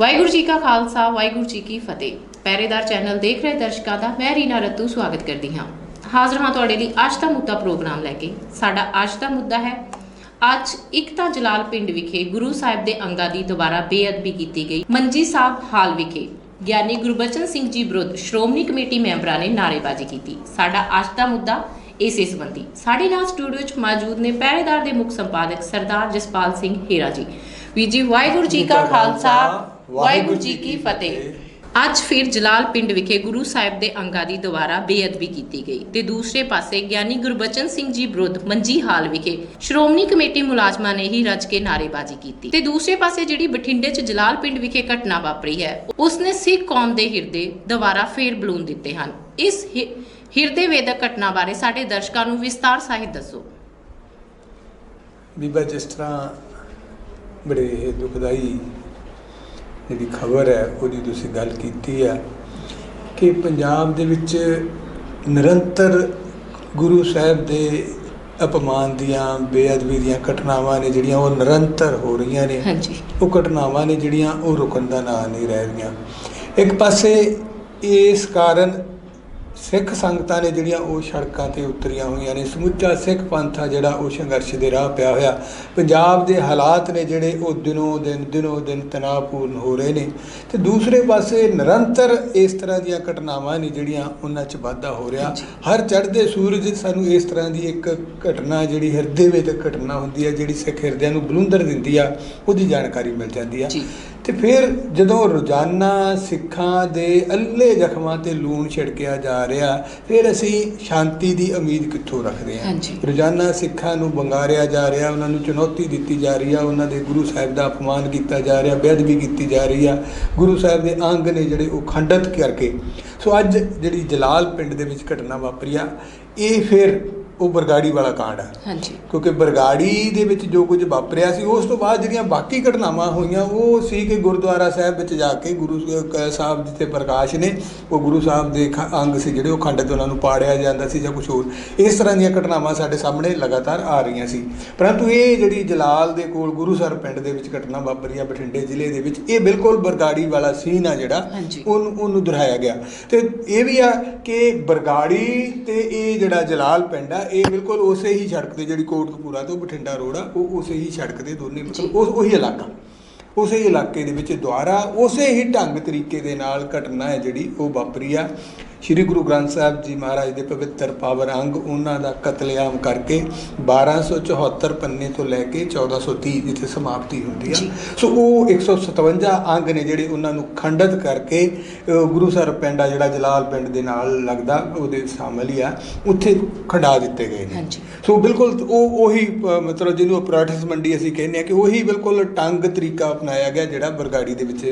ਵਾਹਿਗੁਰੂ ਜੀ ਕਾ ਖਾਲਸਾ ਵਾਹਿਗੁਰੂ ਜੀ ਕੀ ਫਤਿਹ। ਪਹਿਰੇਦਾਰ ਚੈਨਲ ਦੇਖ ਰਹੇ ਦਰਸ਼ਕਾਂ ਦਾ ਮੈਂ ਰੀਨਾ ਰੱਤੂ ਸਵਾਗਤ ਕਰਦੀ ਹਾਂ। ਹਾਜ਼ਰ ਹਾਂ ਤੁਹਾਡੇ ਲਈ ਅੱਜ ਦਾ ਮੁੱਦਾ ਪ੍ਰੋਗਰਾਮ ਲੈ ਕੇ। ਸਾਡਾ ਅੱਜ ਦਾ ਮੁੱਦਾ ਹੈ ਅੱਜ ਇੱਕ ਤਾਂ ਜਲਾਲ ਪਿੰਡ ਵਿਖੇ ਗੁਰੂ ਸਾਹਿਬ ਦੇ ਅੰਗਾਂ ਦੀ ਦੁਬਾਰਾ ਬੇਅਦਬੀ ਕੀਤੀ ਗਈ। ਮੰਜੀ ਸਾਹਿਬ ਹਾਲ ਵਿਖੇ ਗਿਆਨੀ ਗੁਰਬਚਨ ਸਿੰਘ ਜੀ ਵਿਰੁੱਧ ਸ਼੍ਰੋਮਣੀ ਕਮੇਟੀ ਮੈਂਬਰਾਂ ਨੇ ਨਾਅਰੇਬਾਜ਼ੀ ਕੀਤੀ। ਸਾਡਾ ਅੱਜ ਦਾ ਮੁੱਦਾ ਇਸੇ ਸੰਬੰਧੀ। ਸਾਡੇ ਨਾਲ ਸਟੂਡੀਓ ਵਿੱਚ ਮੌਜੂਦ ਨੇ ਪਹਿਰੇਦਾਰ ਦੇ ਮੁੱਖ ਸੰਪਾਦਕ ਸਰਦਾਰ ਜਸਪਾਲ ਸਿੰਘ ਹੀਰਾ ਜੀ। ਵੀਰ ਜੀ ਵਾਹਿਗੁਰੂ ਜੀ ਕਾ ਖਾਲਸਾ। ਵਾਹਿਗੁਰੂ ਜੀ ਕੀ ਫਤਿਹ। ਅੱਜ ਫਿਰ ਜਲਾਲ ਪਿੰਡ ਵਿਖੇ ਗੁਰੂ ਸਾਹਿਬ ਦੇ ਅੰਗਾਂ ਦੀ ਦੁਬਾਰਾ ਬੇਅਦਬੀ ਕੀਤੀ ਗਈ ਤੇ ਦੂਸਰੇ ਪਾਸੇ ਗਿਆਨੀ ਗੁਰਬਚਨ ਸਿੰਘ ਜੀ ਵਿਰੁੱਧ ਮੰਜੀ ਹਾਲ ਵਿਖੇ ਸ਼੍ਰੋਮਣੀ ਕਮੇਟੀ ਮੁਲਾਜ਼ਮਾਂ ਨੇ ਹੀ ਰੱਜ ਕੇ ਨਾਅਰੇਬਾਜ਼ੀ ਕੀਤੀ ਤੇ ਦੂਸਰੇ ਪਾਸੇ ਜਿਹੜੀ ਬਠਿੰਡੇ 'ਚ ਜਲਾਲ ਪਿੰਡ ਵਿਖੇ ਘਟਨਾ ਵਾਪਰੀ ਹੈ ਉਸਨੇ ਸਿੱਖ ਕੌਮ ਦੇ ਹਿਰਦੇ ਦੁਬਾਰਾ ਫੇਰ ਬਲੂਨ ਦਿੱਤੇ ਹਨ। ਇਸ ਹਿਰਦੇ ਵੇਦਕ ਘਟਨਾ ਬਾਰੇ ਸਾਡੇ ਦਰਸ਼ਕਾਂ ਨੂੰ ਵਿਸਤਾਰ ਸਾਹਿਤ ਦੱਸੋ। ਬੀਬਾ ਜਿਸ ਤਰ੍ਹਾਂ ਬੜੇ ਦੁਖਦਾਈ ਜਿਹੜੀ ਖਬਰ ਹੈ ਉਹਦੀ ਤੁਸੀਂ ਗੱਲ ਕੀਤੀ ਹੈ ਕਿ ਪੰਜਾਬ ਦੇ ਵਿੱਚ ਨਿਰੰਤਰ ਗੁਰੂ ਸਾਹਿਬ ਦੇ ਅਪਮਾਨ ਦੀਆਂ ਬੇਅਦਬੀ ਦੀਆਂ ਘਟਨਾਵਾਂ ਨੇ ਜਿਹੜੀਆਂ ਉਹ ਨਿਰੰਤਰ ਹੋ ਰਹੀਆਂ ਨੇ। ਹਾਂਜੀ। ਉਹ ਘਟਨਾਵਾਂ ਨੇ ਜਿਹੜੀਆਂ ਉਹ ਰੁਕਣ ਦਾ ਨਾਂ ਨਹੀਂ ਰਹਿ ਰਹੀਆਂ। ਇੱਕ ਪਾਸੇ ਇਸ ਕਾਰਨ ਸਿੱਖ ਸੰਗਤਾਂ ਨੇ ਜਿਹੜੀਆਂ ਉਹ ਸੜਕਾਂ ਤੇ ਉਤਰੀਆਂ ਹੋਈਆਂ ਨੇ। ਸਮੁੱਚਾ ਸਿੱਖ ਪੰਥ ਆ ਜਿਹੜਾ ਉਹ ਸੰਘਰਸ਼ ਦੇ ਰਾਹ ਪਿਆ ਹੋਇਆ। ਪੰਜਾਬ ਦੇ ਹਾਲਾਤ ਨੇ ਜਿਹੜੇ ਉਹ ਦਿਨੋਂ ਦਿਨ ਦਿਨੋਂ ਦਿਨ ਤਣਾਅਪੂਰਨ ਹੋ ਰਹੇ ਨੇ। ਤੇ ਦੂਸਰੇ ਪਾਸੇ ਨਿਰੰਤਰ ਇਸ ਤਰ੍ਹਾਂ ਦੀਆਂ ਘਟਨਾਵਾਂ ਨੇ ਜਿਹੜੀਆਂ ਉਹਨਾਂ 'ਚ ਵਾਧਾ ਹੋ ਰਿਹਾ। ਹਰ ਚੜ੍ਹਦੇ ਸੂਰਜ ਸਾਨੂੰ ਇਸ ਤਰ੍ਹਾਂ ਦੀ ਇੱਕ ਘਟਨਾ ਜਿਹੜੀ ਹਿਰਦੇ ਵਿੱਚ ਘਟਨਾ ਹੁੰਦੀ ਹੈ ਜਿਹੜੀ ਸਿੱਖ ਹਿਰਦਿਆਂ ਨੂੰ ਬਲੁੰਦਰ ਦਿੰਦੀ ਆ ਉਹਦੀ ਜਾਣਕਾਰੀ ਮਿਲ ਜਾਂਦੀ ਆ। ਤੇ ਫਿਰ ਜਦੋਂ ਰੋਜ਼ਾਨਾ ਸਿੱਖਾਂ ਦੇ ਅੱਲੇ ਜ਼ਖਮਾਂ ਤੇ ਲੂਣ ਛਿੜਕਿਆ ਜਾ ਰਿਹਾ ਫਿਰ ਅਸੀਂ ਸ਼ਾਂਤੀ ਦੀ ਉਮੀਦ ਕਿੱਥੋਂ ਰੱਖਦੇ ਹਾਂ। ਰੋਜ਼ਾਨਾ ਸਿੱਖਾਂ ਨੂੰ ਬੰਗਾਰਿਆ ਜਾ ਰਿਹਾ ਉਹਨਾਂ ਨੂੰ ਚੁਣੌਤੀ ਦਿੱਤੀ ਜਾ ਰਹੀ ਆ ਉਹਨਾਂ ਦੇ ਗੁਰੂ ਸਾਹਿਬ ਦਾ ਅਪਮਾਨ ਕੀਤਾ ਜਾ ਰਿਹਾ ਬੇਅਦਬੀ ਕੀਤੀ ਜਾ ਰਹੀ ਆ ਗੁਰੂ ਸਾਹਿਬ ਦੇ ਅੰਗ ਨੇ ਜਿਹੜੇ ਉਹ ਖੰਡਿਤ ਕਰਕੇ ਸੋ ਅੱਜ ਜਿਹੜੀ ਜਲਾਲ ਪਿੰਡ ਦੇ ਵਿੱਚ ਘਟਨਾ ਵਾਪਰੀ ਆ ਇਹ ਫਿਰ ਉਹ ਬਰਗਾੜੀ ਵਾਲਾ ਕਾਂਡ ਆ। ਹਾਂਜੀ। ਕਿਉਂਕਿ ਬਰਗਾੜੀ ਦੇ ਵਿੱਚ ਜੋ ਕੁਝ ਵਾਪਰਿਆ ਸੀ ਉਸ ਤੋਂ ਬਾਅਦ ਜਿਹੜੀਆਂ ਬਾਕੀ ਘਟਨਾਵਾਂ ਹੋਈਆਂ ਉਹ ਸੀ ਕਿ ਗੁਰਦੁਆਰਾ ਸਾਹਿਬ ਵਿੱਚ ਜਾ ਕੇ ਗੁਰੂ ਸਾਹਿਬ ਜਿੱਥੇ ਪ੍ਰਕਾਸ਼ ਨੇ ਉਹ ਗੁਰੂ ਸਾਹਿਬ ਦੇ ਅੰਗ ਸੀ ਜਿਹੜੇ ਉਹ ਖੰਡਿਤ ਉਹਨਾਂ ਨੂੰ ਪਾੜਿਆ ਜਾਂਦਾ ਸੀ ਜਾਂ ਕੁਝ ਹੋਰ। ਇਸ ਤਰ੍ਹਾਂ ਦੀਆਂ ਘਟਨਾਵਾਂ ਸਾਡੇ ਸਾਹਮਣੇ ਲਗਾਤਾਰ ਆ ਰਹੀਆਂ ਸੀ। ਪਰੰਤੂ ਇਹ ਜਿਹੜੀ ਜਲਾਲ ਦੇ ਕੋਲ ਗੁਰੂਸਰ ਪਿੰਡ ਦੇ ਵਿੱਚ ਘਟਨਾ ਵਾਪਰੀ ਆ ਬਠਿੰਡੇ ਜ਼ਿਲ੍ਹੇ ਦੇ ਵਿੱਚ ਇਹ ਬਿਲਕੁਲ ਬਰਗਾੜੀ ਵਾਲਾ ਸੀਨ ਆ ਜਿਹੜਾ। ਉਹਨੂੰ ਉਹਨੂੰ ਦੁਹਰਾਇਆ ਗਿਆ। ਤੇ ਇਹ ਵੀ ਆ ਕਿ ਬਰਗਾੜੀ ਤੇ ਇਹ ਜਿਹੜਾ ਜਲਾਲ ਪਿੰਡ ਆ ਇਹ ਬਿਲਕੁਲ ਉਸੇ ਹੀ ਸੜਕ ਤੇ ਜਿਹੜੀ ਕੋਟਕਪੂਰਾ ਤੋਂ ਬਠਿੰਡਾ ਰੋਡ ਆ ਉਹ ਉਸੇ ਹੀ ਸੜਕ ਤੇ ਦੋਨੇ ਮਤਲਬ ਉਸ ਉਹੀ ਇਲਾਕਾ। ਉਸੇ ਇਲਾਕੇ ਦੇ ਵਿੱਚ ਦੁਆਰਾ ਉਸੇ ਹੀ ਢੰਗ ਤਰੀਕੇ ਦੇ ਨਾਲ ਘਟਨਾ ਹੈ ਜਿਹੜੀ ਉਹ ਵਾਪਰੀ ਆ। ਸ਼੍ਰੀ ਗੁਰੂ ਗ੍ਰੰਥ ਸਾਹਿਬ ਜੀ ਮਹਾਰਾਜ ਦੇ ਪਵਿੱਤਰ ਪਾਵਨ ਅੰਗ ਉਹਨਾਂ ਦਾ ਕਤਲੇਆਮ ਕਰਕੇ 1274 ਪੰਨੇ ਤੋਂ ਲੈ ਕੇ 1430 ਜਿੱਥੇ ਸਮਾਪਤੀ ਹੁੰਦੀ। ਆ ਸੋ ਉਹ 157 ਅੰਗ ਨੇ ਜਿਹੜੇ ਉਹਨਾਂ ਨੂੰ ਖੰਡਿਤ ਕਰਕੇ ਗੁਰੂ ਸਰ ਪਿੰਡ ਆ ਜਿਹੜਾ ਜਲਾਲ ਪਿੰਡ ਦੇ ਨਾਲ ਲੱਗਦਾ ਉਹਦੇ ਸ਼ਾਮਲ ਹੀ ਆ ਉੱਥੇ ਖੰਡਾ ਦਿੱਤੇ ਗਏ ਨੇ। ਸੋ ਬਿਲਕੁਲ ਉਹ ਉਹੀ ਮਤਲਬ ਜਿਹਨੂੰ ਆਪਰੇਟਿਸ ਮੰਡੀ ਅਸੀਂ ਕਹਿੰਦੇ ਆ ਕਿ ਉਹੀ ਬਿਲਕੁਲ ਟੰਗ ਤਰੀਕਾ ਅਪਣਾਇਆ ਗਿਆ ਜਿਹੜਾ ਬਰਗਾੜੀ ਦੇ ਵਿੱਚ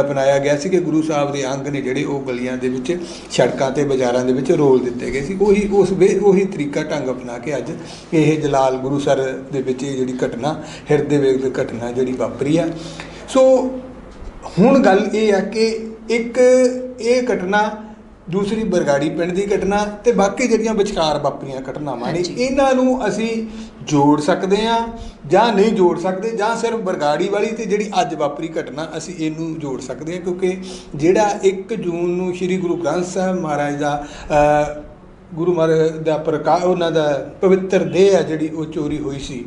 ਅਪਣਾਇਆ ਗਿਆ ਸੀ ਕਿ ਗੁਰੂ ਸਾਹਿਬ ਦੇ ਅੰਗ ਨੇ ਜਿਹੜੇ ਉਹ ਗਲੀਆਂ ਦੇ ਵਿੱਚ ਸੜਕਾਂ ਤੇ ਬਾਜ਼ਾਰਾਂ ਦੇ ਵਿੱਚ ਰੋਲ ਦਿੱਤੇ ਗਏ ਸੀ। ਉਹੀ, ਉਸ ਵੇ, ਉਹੀ ਤਰੀਕਾ ਢੰਗ ਅਪਣਾ ਕੇ ਅੱਜ ਇਹ ਜਲਾਲ ਗੁਰੂ ਸਰ ਦੇ ਵਿੱਚ ਇਹ ਜਿਹੜੀ ਘਟਨਾ, ਹਿਰਦੇ ਵੇਗ ਦੀ ਘਟਨਾ ਜਿਹੜੀ ਵਾਪਰੀ ਆ। ਸੋ ਹੁਣ ਗੱਲ ਇਹ ਆ ਕਿ ਇੱਕ, ਇਹ ਘਟਨਾ ਦੂਸਰੀ ਬਰਗਾੜੀ ਪਿੰਡ ਦੀ ਘਟਨਾ ਤੇ ਬਾਕੀ ਜਿਹੜੀਆਂ ਵਿਚਕਾਰ ਵਾਪਰੀਆਂ ਘਟਨਾਵਾਂ ਨੇ। ਇਹਨਾਂ ਨੂੰ ਅਸੀਂ ਜੋੜ ਸਕਦੇ ਆ ਜਾਂ ਨਹੀਂ ਜੋੜ ਸਕਦੇ ਜਾਂ ਸਿਰਫ ਬਰਗਾੜੀ ਵਾਲੀ ਤੇ ਜਿਹੜੀ ਅੱਜ ਵਾਪਰੀ ਘਟਨਾ ਅਸੀਂ ਇਹਨੂੰ ਜੋੜ ਸਕਦੇ ਆ ਕਿਉਂਕਿ ਜਿਹੜਾ 1 ਜੂਨ ਨੂੰ ਸ੍ਰੀ ਗੁਰੂ ਗ੍ਰੰਥ ਸਾਹਿਬ ਮਹਾਰਾਜ ਦਾ ਗੁਰੂ ਮਹਾਰਾਜ ਦਾ ਪ੍ਰਕਾਸ਼ ਉਹਨਾਂ ਦਾ ਪਵਿੱਤਰ ਦੇਹ ਆ ਜਿਹੜੀ ਉਹ ਚੋਰੀ ਹੋਈ ਸੀ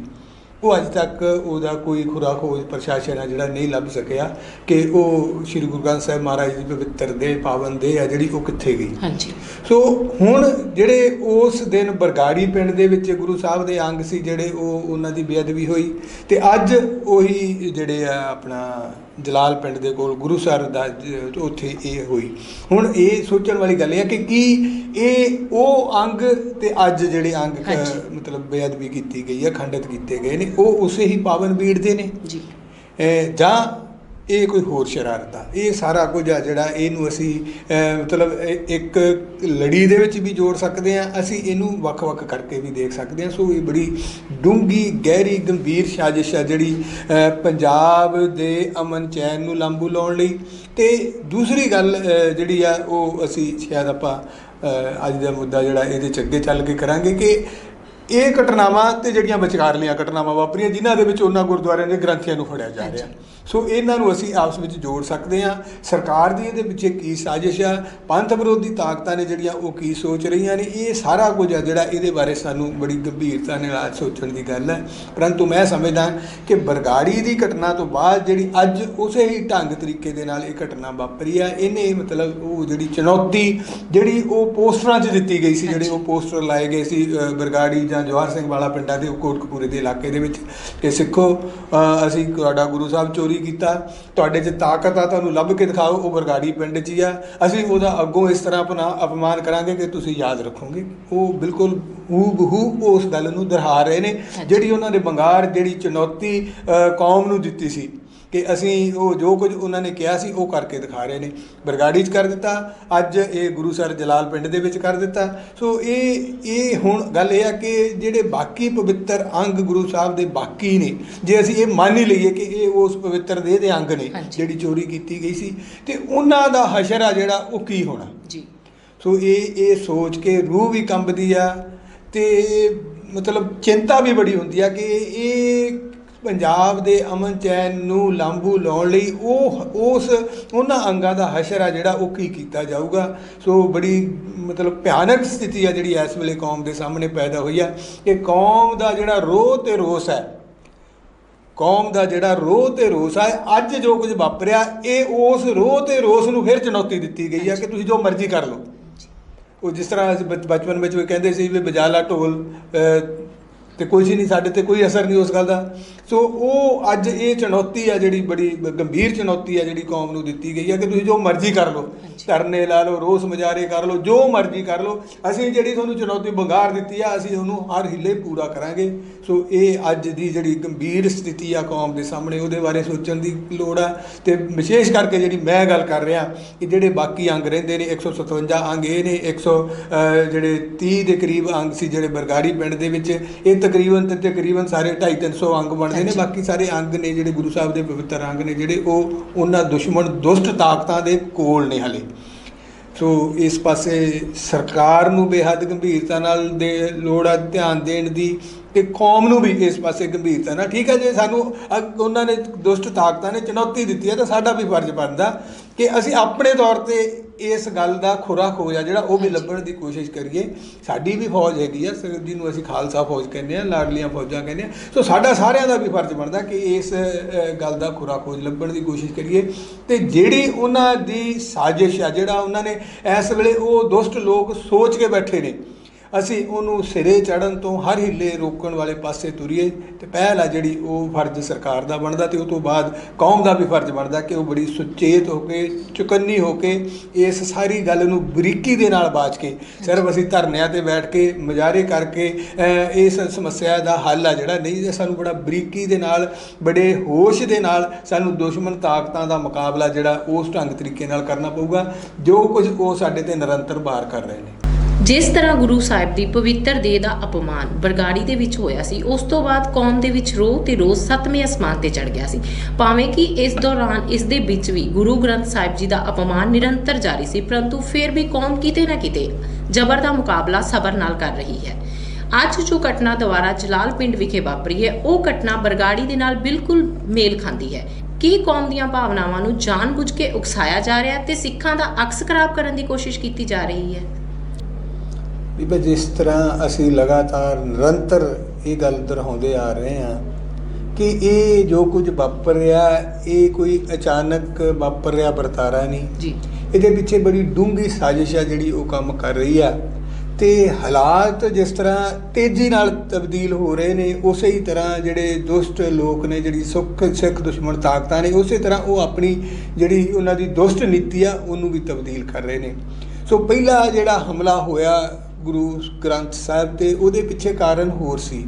ਉਹ ਅੱਜ ਤੱਕ ਉਹਦਾ ਕੋਈ ਖੁਰਾ ਖੋਜ ਪ੍ਰਸ਼ਾਸਨ ਆ ਜਿਹੜਾ ਨਹੀਂ ਲੱਭ ਸਕਿਆ ਕਿ ਉਹ ਸ੍ਰੀ ਗੁਰੂ ਗ੍ਰੰਥ ਸਾਹਿਬ ਮਹਾਰਾਜ ਦੀ ਪਵਿੱਤਰ ਦੇਹ ਪਾਵਨ ਦੇਹ ਆ ਜਿਹੜੀ ਉਹ ਕਿੱਥੇ ਗਈ। ਹਾਂਜੀ। ਸੋ ਹੁਣ ਜਿਹੜੇ ਉਸ ਦਿਨ ਬਰਗਾੜੀ ਪਿੰਡ ਦੇ ਵਿੱਚ ਗੁਰੂ ਸਾਹਿਬ ਦੇ ਅੰਗ ਸੀ ਜਿਹੜੇ ਉਹ ਉਹਨਾਂ ਦੀ ਬੇਅਦਬੀ ਹੋਈ ਤੇ ਅੱਜ ਉਹੀ ਜਿਹੜੇ ਆ ਆਪਣਾ ਜਲਾਲ ਪਿੰਡ ਦੇ ਕੋਲ ਗੁਰੂਸਰ ਦਾ ਜ- ਉੱਥੇ ਇਹ ਹੋਈ। ਹੁਣ ਇਹ ਸੋਚਣ ਵਾਲੀ ਗੱਲ ਇਹ ਹੈ ਕਿ ਕੀ ਇਹ ਉਹ ਅੰਗ ਤੇ ਅੱਜ ਜਿਹੜੇ ਅੰਗ। ਮਤਲਬ ਬੇਅਦਬੀ ਕੀਤੀ ਗਈ ਹੈ ਖੰਡਿਤ ਕੀਤੇ ਗਏ ਨੇ ਉਹ ਉਸੇ ਹੀ ਪਾਵਨ ਬੀੜ ਦੇ ਨੇ। ਜੀ। ਜਾਂ ਇਹ ਕੋਈ ਹੋਰ ਸ਼ਰਾਰਤ ਆ। ਇਹ ਸਾਰਾ ਕੁਝ ਆ ਜਿਹੜਾ ਇਹਨੂੰ ਅਸੀਂ ਮਤਲਬ ਇੱਕ ਲੜੀ ਦੇ ਵਿੱਚ ਵੀ ਜੋੜ ਸਕਦੇ ਆ। ਅਸੀਂ ਇਹਨੂੰ ਵੱਖ-ਵੱਖ ਕਰਕੇ ਵੀ ਦੇਖ ਸਕਦੇ ਆ। ਸੋ ਇਹ ਬੜੀ ਡੂੰਗੀ ਗਹਿਰੀ ਗੰਭੀਰ ਸਾਜ਼ਿਸ਼ ਆ ਜਿਹੜੀ ਪੰਜਾਬ ਦੇ ਅਮਨ ਚੈਨ ਨੂੰ ਲਾਂਬੂ ਲਾਉਣ ਲਈ। ਤੇ ਦੂਸਰੀ ਗੱਲ ਜਿਹੜੀ ਆ ਉਹ ਅਸੀਂ ਸ਼ਾਇਦ ਆਪਾਂ ਅੱਜ ਦਾ ਮੁੱਦਾ ਜਿਹੜਾ ਇਹਦੇ ਚ ਅੱਗੇ ਚੱਲ ਕੇ ਕਰਾਂਗੇ ਕਿ ਇਹ ਘਟਨਾਵਾਂ ਤੇ ਜਿਹੜੀਆਂ ਵਿਚਕਾਰਲੀਆਂ ਘਟਨਾਵਾਂ ਵਾਪਰੀਆਂ, ਜਿਨ੍ਹਾਂ ਦੇ ਵਿੱਚ ਉਹਨਾਂ ਗੁਰਦੁਆਰਿਆਂ ਦੇ ਗ੍ਰੰਥੀਆਂ ਨੂੰ ਫੜਿਆ ਜਾ ਰਿਹਾ। ਸੋ ਇਹਨਾਂ ਨੂੰ ਅਸੀਂ ਆਪਸ ਵਿੱਚ ਜੋੜ ਸਕਦੇ ਹਾਂ। ਸਰਕਾਰ ਦੀ ਇਹਦੇ ਪਿੱਛੇ ਕੀ ਸਾਜ਼ਿਸ਼ ਆ? ਪੰਥ ਵਿਰੋਧੀ ਤਾਕਤਾਂ ਨੇ ਜਿਹੜੀਆਂ ਉਹ ਕੀ ਸੋਚ ਰਹੀਆਂ ਨੇ? ਇਹ ਸਾਰਾ ਕੁਝ ਆ ਜਿਹੜਾ ਇਹਦੇ ਬਾਰੇ ਸਾਨੂੰ ਬੜੀ ਗੰਭੀਰਤਾ ਨਾਲ ਸੋਚਣ ਦੀ ਗੱਲ ਹੈ। ਪਰੰਤੂ ਮੈਂ ਸਮਝਦਾ ਕਿ ਬਰਗਾੜੀ ਦੀ ਘਟਨਾ ਤੋਂ ਬਾਅਦ ਜਿਹੜੀ ਅੱਜ ਉਸੇ ਹੀ ਢੰਗ ਤਰੀਕੇ ਦੇ ਨਾਲ ਇਹ ਘਟਨਾ ਵਾਪਰੀ ਆ, ਇਹਨੇ ਮਤਲਬ ਉਹ ਜਿਹੜੀ ਚੁਣੌਤੀ ਜਿਹੜੀ ਉਹ ਪੋਸਟਰਾਂ 'ਚ ਦਿੱਤੀ ਗਈ ਸੀ, ਜਿਹੜੇ ਉਹ ਪੋਸਟਰ ਲਾਏ ਗਏ ਸੀ ਬਰਗਾੜੀ ਜਾਂ ਜਵਾਹਰ ਸਿੰਘ ਵਾਲਾ ਪਿੰਡਾਂ ਦੇ ਕੋਟਕਪੂਰੇ ਦੇ ਇਲਾਕੇ ਦੇ ਵਿੱਚ। ਕਿ ਸਿੱਖੋ ਅਸੀਂ ਤੁਹਾਡਾ ਗੁਰੂ ਸਾਹਿਬ ਚੋਰੀ ਕੀਤਾ। ਤੁਹਾਡੇ 'ਚ ਤਾਕਤ ਆ ਤੁਹਾਨੂੰ ਲੱਭ ਕੇ ਦਿਖਾਓ ਉਹ ਬਰਗਾੜੀ ਪਿੰਡ 'ਚ ਹੀ ਆ। ਅਸੀਂ ਉਹਦਾ ਅੱਗੋਂ ਇਸ ਤਰ੍ਹਾਂ ਆਪਣਾ ਅਪਮਾਨ ਕਰਾਂਗੇ ਕਿ ਤੁਸੀਂ ਯਾਦ ਰੱਖੋਗੇ। ਉਹ ਬਿਲਕੁਲ ਹੂ ਬਹੂ ਉਸ ਗੱਲ ਨੂੰ ਦੁਹਰਾ ਰਹੇ ਨੇ ਜਿਹੜੀ ਉਹਨਾਂ ਦੇ ਬੰਗਾਰ ਜਿਹੜੀ ਚੁਣੌਤੀ ਕੌਮ ਨੂੰ ਦਿੱਤੀ ਸੀ। ਕਿ ਅਸੀਂ ਉਹ ਜੋ ਕੁਝ ਉਹਨਾਂ ਨੇ ਕਿਹਾ ਸੀ ਉਹ ਕਰਕੇ ਦਿਖਾ ਰਹੇ ਨੇ। ਬਰਗਾੜੀ 'ਚ ਕਰ ਦਿੱਤਾ ਅੱਜ ਇਹ ਗੁਰੂ ਸਰ ਜਲਾਲ ਪਿੰਡ ਦੇ ਵਿੱਚ ਕਰ ਦਿੱਤਾ। ਸੋ ਇਹ ਇਹ ਹੁਣ ਗੱਲ ਇਹ ਆ ਕਿ ਜਿਹੜੇ ਬਾਕੀ ਪਵਿੱਤਰ ਅੰਗ ਗੁਰੂ ਸਾਹਿਬ ਦੇ ਬਾਕੀ ਨੇ ਜੇ ਅਸੀਂ ਇਹ ਮੰਨ ਹੀ ਲਈਏ ਕਿ ਇਹ ਉਸ ਪਵਿੱਤਰ ਦੇਹ ਦੇ ਅੰਗ ਨੇ। ਜਿਹੜੀ ਚੋਰੀ ਕੀਤੀ ਗਈ ਸੀ ਤੇ ਉਹਨਾਂ ਦਾ ਹਸ਼ਰ ਆ ਜਿਹੜਾ ਉਹ ਕੀ ਹੋਣਾ? ਜੀ। ਸੋ ਇਹ ਇਹ ਸੋਚ ਕੇ ਰੂਹ ਵੀ ਕੰਬਦੀ ਆ ਤੇ ਮਤਲਬ ਚਿੰਤਾ ਵੀ ਬੜੀ ਹੁੰਦੀ ਆ ਕਿ ਇਹ ਪੰਜਾਬ ਦੇ ਅਮਨ ਚੈਨ ਨੂੰ ਲਾਂਬੂ ਲਾਉਣ ਲਈ ਉਹ, ਉਸ ਉਹਨਾਂ ਅੰਗਾਂ ਦਾ ਹਸ਼ਰ ਆ ਜਿਹੜਾ ਉਹ ਕੀ ਕੀਤਾ ਜਾਊਗਾ? ਸੋ ਬੜੀ ਮਤਲਬ ਭਿਆਨਕ ਸਥਿਤੀ ਆ ਜਿਹੜੀ ਇਸ ਵੇਲੇ ਕੌਮ ਦੇ ਸਾਹਮਣੇ ਪੈਦਾ ਹੋਈ ਆ ਕਿ ਕੌਮ ਦਾ ਜਿਹੜਾ ਰੋਹ ਤੇ ਰੋਸ ਹੈ, ਕੌਮ ਦਾ ਜਿਹੜਾ ਰੋਹ ਤੇ ਰੋਸ ਹੈ ਅੱਜ ਜੋ ਕੁਝ ਵਾਪਰਿਆ, ਇਹ ਉਸ ਰੋਹ ਤੇ ਰੋਸ ਨੂੰ ਫਿਰ ਚੁਣੌਤੀ ਦਿੱਤੀ ਗਈ ਹੈ ਕਿ ਤੁਸੀਂ ਜੋ ਮਰਜ਼ੀ ਕਰ ਲਓ। ਉਹ ਜਿਸ ਤਰ੍ਹਾਂ ਅਸੀਂ ਬਚ- ਬਚਪਨ ਵਿੱਚ ਵੀ ਕਹਿੰਦੇ ਸੀ ਵੀ ਬਜਾਲਾ ਢੋਲ ਤੇ ਕੁਝ ਹੀ ਨਹੀਂ ਸਾਡੇ ਤੇ ਕੋਈ ਅਸਰ ਨਹੀਂ ਉਸ ਗੱਲ ਦਾ। ਸੋ ਉਹ ਅੱਜ ਇਹ ਚੁਣੌਤੀ ਆ ਜਿਹੜੀ ਬੜੀ ਗੰਭੀਰ ਚੁਣੌਤੀ ਆ ਜਿਹੜੀ ਕੌਮ ਨੂੰ ਦਿੱਤੀ ਗਈ ਹੈ ਕਿ ਤੁਸੀਂ ਜੋ ਮਰਜ਼ੀ ਕਰ ਲਓ। ਧਰਨੇ ਲਾ ਲਓ ਰੋਸ ਮੁਜ਼ਾਹਰੇ ਕਰ ਲਓ ਜੋ ਮਰਜ਼ੀ ਕਰ ਲਓ। ਅਸੀਂ ਜਿਹੜੀ ਤੁਹਾਨੂੰ ਚੁਣੌਤੀ ਬੰਗਾਰ ਦਿੱਤੀ ਆ ਅਸੀਂ ਉਹਨੂੰ ਹਰ ਹਿੱਲੇ ਪੂਰਾ ਕਰਾਂਗੇ। ਸੋ ਇਹ ਅੱਜ ਦੀ ਜਿਹੜੀ ਗੰਭੀਰ ਸਥਿਤੀ ਆ ਕੌਮ ਦੇ ਸਾਹਮਣੇ ਉਹਦੇ ਬਾਰੇ ਸੋਚਣ ਦੀ ਲੋੜ ਆ। ਤੇ ਵਿਸ਼ੇਸ਼ ਕਰਕੇ ਜਿਹੜੀ ਮੈਂ ਗੱਲ ਕਰ ਰਿਹਾ ਕਿ ਜਿਹੜੇ ਬਾਕੀ ਅੰਗ ਰਹਿੰਦੇ ਨੇ 157 ਅੰਗ ਇਹ ਨੇ 100 ਅਹ, ਜਿਹੜੇ 30 ਦੇ ਕਰੀਬ ਅੰਗ ਸੀ ਜਿਹੜੇ ਬਰਗਾੜੀ ਪਿੰਡ ਦੇ ਵਿੱਚ ਇਹ ਤਕਰੀਬਨ ਤੇ ਤਕਰੀਬਨ ਸਾਰੇ 250 300 ਅੰਗ ਬਣਦੇ ਨੇ। ਬਾਕੀ ਸਾਰੇ ਅੰਗ ਨੇ ਜਿਹੜੇ ਗੁਰੂ ਸਾਹਿਬ ਦੇ ਪਵਿੱਤਰ ਅੰਗ ਨੇ ਜਿਹੜੇ ਉਹ ਉਹਨਾਂ ਦੁਸ਼ਮਣ ਦੁਸ਼ਟ ਤਾਕਤਾਂ ਦੇ ਕੋਲ ਨੇ ਹਲੇ ਸੋ ਇਸ ਪਾਸੇ ਸਰਕਾਰ ਨੂੰ ਬੇਹੱਦ ਗੰਭੀਰਤਾ ਨਾਲ ਦੇ ਲੋੜ ਆ ਧਿਆਨ ਦੇਣ ਦੀ ਤੇ ਕੌਮ ਨੂੰ ਵੀ ਇਸ ਪਾਸੇ ਗੰਭੀਰਤਾ ਨਾਲ ਠੀਕ ਹੈ ਜੇ ਸਾਨੂੰ ਅ- ਉਹਨਾਂ ਨੇ ਦੁਸ਼ਟ ਤਾਕਤਾਂ ਨੇ ਚੁਣੌਤੀ ਦਿੱਤੀ ਹੈ ਤਾਂ ਸਾਡਾ ਵੀ ਫਰਜ਼ ਬਣਦਾ ਕਿ ਅਸੀਂ ਆਪਣੇ ਤੌਰ ਤੇ ਇਸ ਗੱਲ ਦਾ ਖੁਰਾ ਖੋਜਾ ਜਿਹੜਾ ਉਹ ਵੀ ਲੱਭਣ ਦੀ ਕੋਸ਼ਿਸ਼ ਕਰੀਏ। ਸਾਡੀ ਵੀ ਫੌਜ ਹੈਗੀ ਆ ਸ- ਜਿਹਨੂੰ ਅਸੀਂ ਖਾਲਸਾ ਫੌਜ ਕਹਿੰਦੇ ਆ, ਲਾਡਲੀਆਂ ਫੌਜਾਂ ਕਹਿੰਦੇ ਆ। ਸੋ ਸਾਡਾ ਸਾਰਿਆਂ ਦਾ ਵੀ ਫਰਜ਼ ਬਣਦਾ ਕਿ ਇਸ ਗੱਲ ਦਾ ਖੁਰਾ ਖੋਜ ਲੱਭਣ ਦੀ ਕੋਸ਼ਿਸ਼ ਕਰੀਏ। ਤੇ ਜਿਹੜੀ ਉਹਨਾਂ ਦੀ ਸਾਜ਼ਿਸ਼ ਆ, ਜਿਹੜਾ ਉਹਨਾਂ ਨੇ ਇਸ ਵੇਲੇ ਉਹ ਦੁਸ਼ਟ ਲੋਕ ਸੋਚ ਕੇ ਬੈਠੇ ਨੇ ਅਸੀਂ ਉਹਨੂੰ ਸਿਰੇ ਚੜਨ ਤੋਂ ਹਰ ਹਿੱਲੇ ਰੋਕਣ ਵਾਲੇ ਪਾਸੇ ਤੁਰੀਏ ਤੇ ਪਹਿਲ ਆ ਜਿਹੜੀ ਉਹ ਫਰਜ਼ ਸਰਕਾਰ ਦਾ ਬਣਦਾ ਤੇ ਉਹ ਤੋਂ ਬਾਅਦ ਕੌਮ ਦਾ ਵੀ ਫਰਜ਼ ਬਣਦਾ ਕਿ ਉਹ ਬੜੀ ਸੁਚੇਤ ਹੋ ਕੇ, ਚੁਕੰਨੀ ਹੋ ਕੇ ਇਸ ਸਾਰੀ ਗੱਲ ਨੂੰ ਬਰੀਕੀ ਦੇ ਨਾਲ ਬਾਚ ਕੇ, ਸਿਰਫ ਅਸੀਂ ਧਰਨਿਆਂ ਤੇ ਬੈਠ ਕੇ ਮਜ਼ਾਰੇ ਕਰਕੇ ਇਸ ਸਮੱਸਿਆ ਦਾ ਹੱਲ ਆ ਜਿਹੜਾ ਨਹੀਂ ਸਾਨੂੰ ਬੜਾ ਬਰੀਕੀ ਦੇ ਨਾਲ, ਬੜੇ ਹੋਸ਼ ਦੇ ਨਾਲ ਸਾਨੂੰ ਦੁਸ਼ਮਣ ਤਾਕਤਾਂ ਦਾ ਮੁਕਾਬਲਾ ਜਿਹੜਾ ਉਸ ਢੰਗ ਤਰੀਕੇ ਨਾਲ ਕਰਨਾ ਪਊਗਾ, ਜੋ ਕੁਝ ਉਹ ਸਾਡੇ ਤੇ ਨਿਰੰਤਰ ਵਾਰ ਕਰ ਰਹੇ ਨੇ। ਜਿਸ ਤਰ੍ਹਾਂ ਗੁਰੂ ਸਾਹਿਬ ਦੀ ਪਵਿੱਤਰ ਦੇਹ ਦਾ ਅਪਮਾਨ ਬਰਗਾੜੀ ਦੇ ਵਿੱਚ ਹੋਇਆ ਸੀ, ਉਸ ਤੋਂ ਬਾਅਦ ਕੌਮ ਦੇ ਵਿੱਚ ਰੋਹ ਤੇ ਰੋਜ਼ ਸੱਤਵੇਂ ਅਸਮਾਨ ਤੇ ਚੜ ਗਿਆ ਸੀ। ਭਾਵੇਂ ਕਿ ਇਸ ਦੌਰਾਨ ਇਸ ਦੇ ਵਿੱਚ ਵੀ ਗੁਰੂ ਗ੍ਰੰਥ ਸਾਹਿਬ ਜੀ ਦਾ ਅਪਮਾਨ ਨਿਰੰਤਰ ਜਾਰੀ ਸੀ, ਪਰੰਤੂ ਫਿਰ ਵੀ ਕੌਮ ਕਿਤੇ ਨਾ ਕਿਤੇ ਜ਼ਬਰ ਦਾ ਮੁਕਾਬਲਾ ਸਬਰ ਨਾਲ ਕਰ ਰਹੀ ਹੈ। ਅੱਜ ਜੋ ਘਟਨਾ ਦੁਆਰਾ ਜਲਾਲ ਪਿੰਡ ਵਿਖੇ ਵਾਪਰੀ ਹੈ, ਉਹ ਘਟਨਾ ਬਰਗਾੜੀ ਦੇ ਨਾਲ ਬਿਲਕੁਲ ਮੇਲ ਖਾਂਦੀ ਹੈ। ਕੀ ਕੌਮ ਦੀਆਂ ਭਾਵਨਾਵਾਂ ਨੂੰ ਜਾਣਬੁੱਝ ਕੇ ਉਕਸਾਇਆ ਜਾ ਰਿਹਾ ਹੈ ਤੇ ਸਿੱਖਾਂ ਦਾ ਅਕਸ ਖਰਾਬ ਕਰਨ ਦੀ ਕੋਸ਼ਿਸ਼ ਕੀਤੀ ਜਾ ਰਹੀ ਹੈ? ਬੀਬਾ ਜਿਸ ਤਰ੍ਹਾਂ ਅਸੀਂ ਲਗਾਤਾਰ ਨਿਰੰਤਰ ਇਹ ਗੱਲ ਦੁਹਰਾਉਂਦੇ ਆ ਰਹੇ ਹਾਂ ਕਿ ਇਹ ਜੋ ਕੁਝ ਵਾਪਰ ਰਿਹਾ ਇਹ ਕੋਈ ਅਚਾਨਕ ਵਾਪਰ ਰਿਹਾ ਵਰਤਾਰਾ ਨਹੀਂ। ਜੀ। ਇਹਦੇ ਪਿੱਛੇ ਬੜੀ ਡੂੰਘੀ ਸਾਜ਼ਿਸ਼ ਆ ਜਿਹੜੀ ਉਹ ਕੰਮ ਕਰ ਰਹੀ ਆ। ਤੇ ਹਾਲਾਤ ਜਿਸ ਤਰ੍ਹਾਂ ਤੇਜ਼ੀ ਨਾਲ ਤਬਦੀਲ ਹੋ ਰਹੇ ਨੇ ਉਸੇ ਹੀ ਤਰ੍ਹਾਂ ਜਿਹੜੇ ਦੁਸ਼ਟ ਲੋਕ ਨੇ ਜਿਹੜੀ ਸੁੱਖ ਸਿੱਖ ਦੁਸ਼ਮਣ ਤਾਕਤਾਂ ਨੇ ਉਸੇ ਤਰ੍ਹਾਂ ਉਹ ਆਪਣੀ ਜਿਹੜੀ ਉਹਨਾਂ ਦੀ ਦੁਸ਼ਟ ਨੀਤੀ ਆ ਉਹਨੂੰ ਵੀ ਤਬਦੀਲ ਕਰ ਰਹੇ ਨੇ। ਸੋ ਪਹਿਲਾ ਜਿਹੜਾ ਹਮਲਾ ਹੋਇਆ ਗੁਰੂ ਗ੍ਰੰਥ ਸਾਹਿਬ ਤੇ ਉਹਦੇ ਪਿੱਛੇ ਕਾਰਨ ਹੋਰ ਸੀ।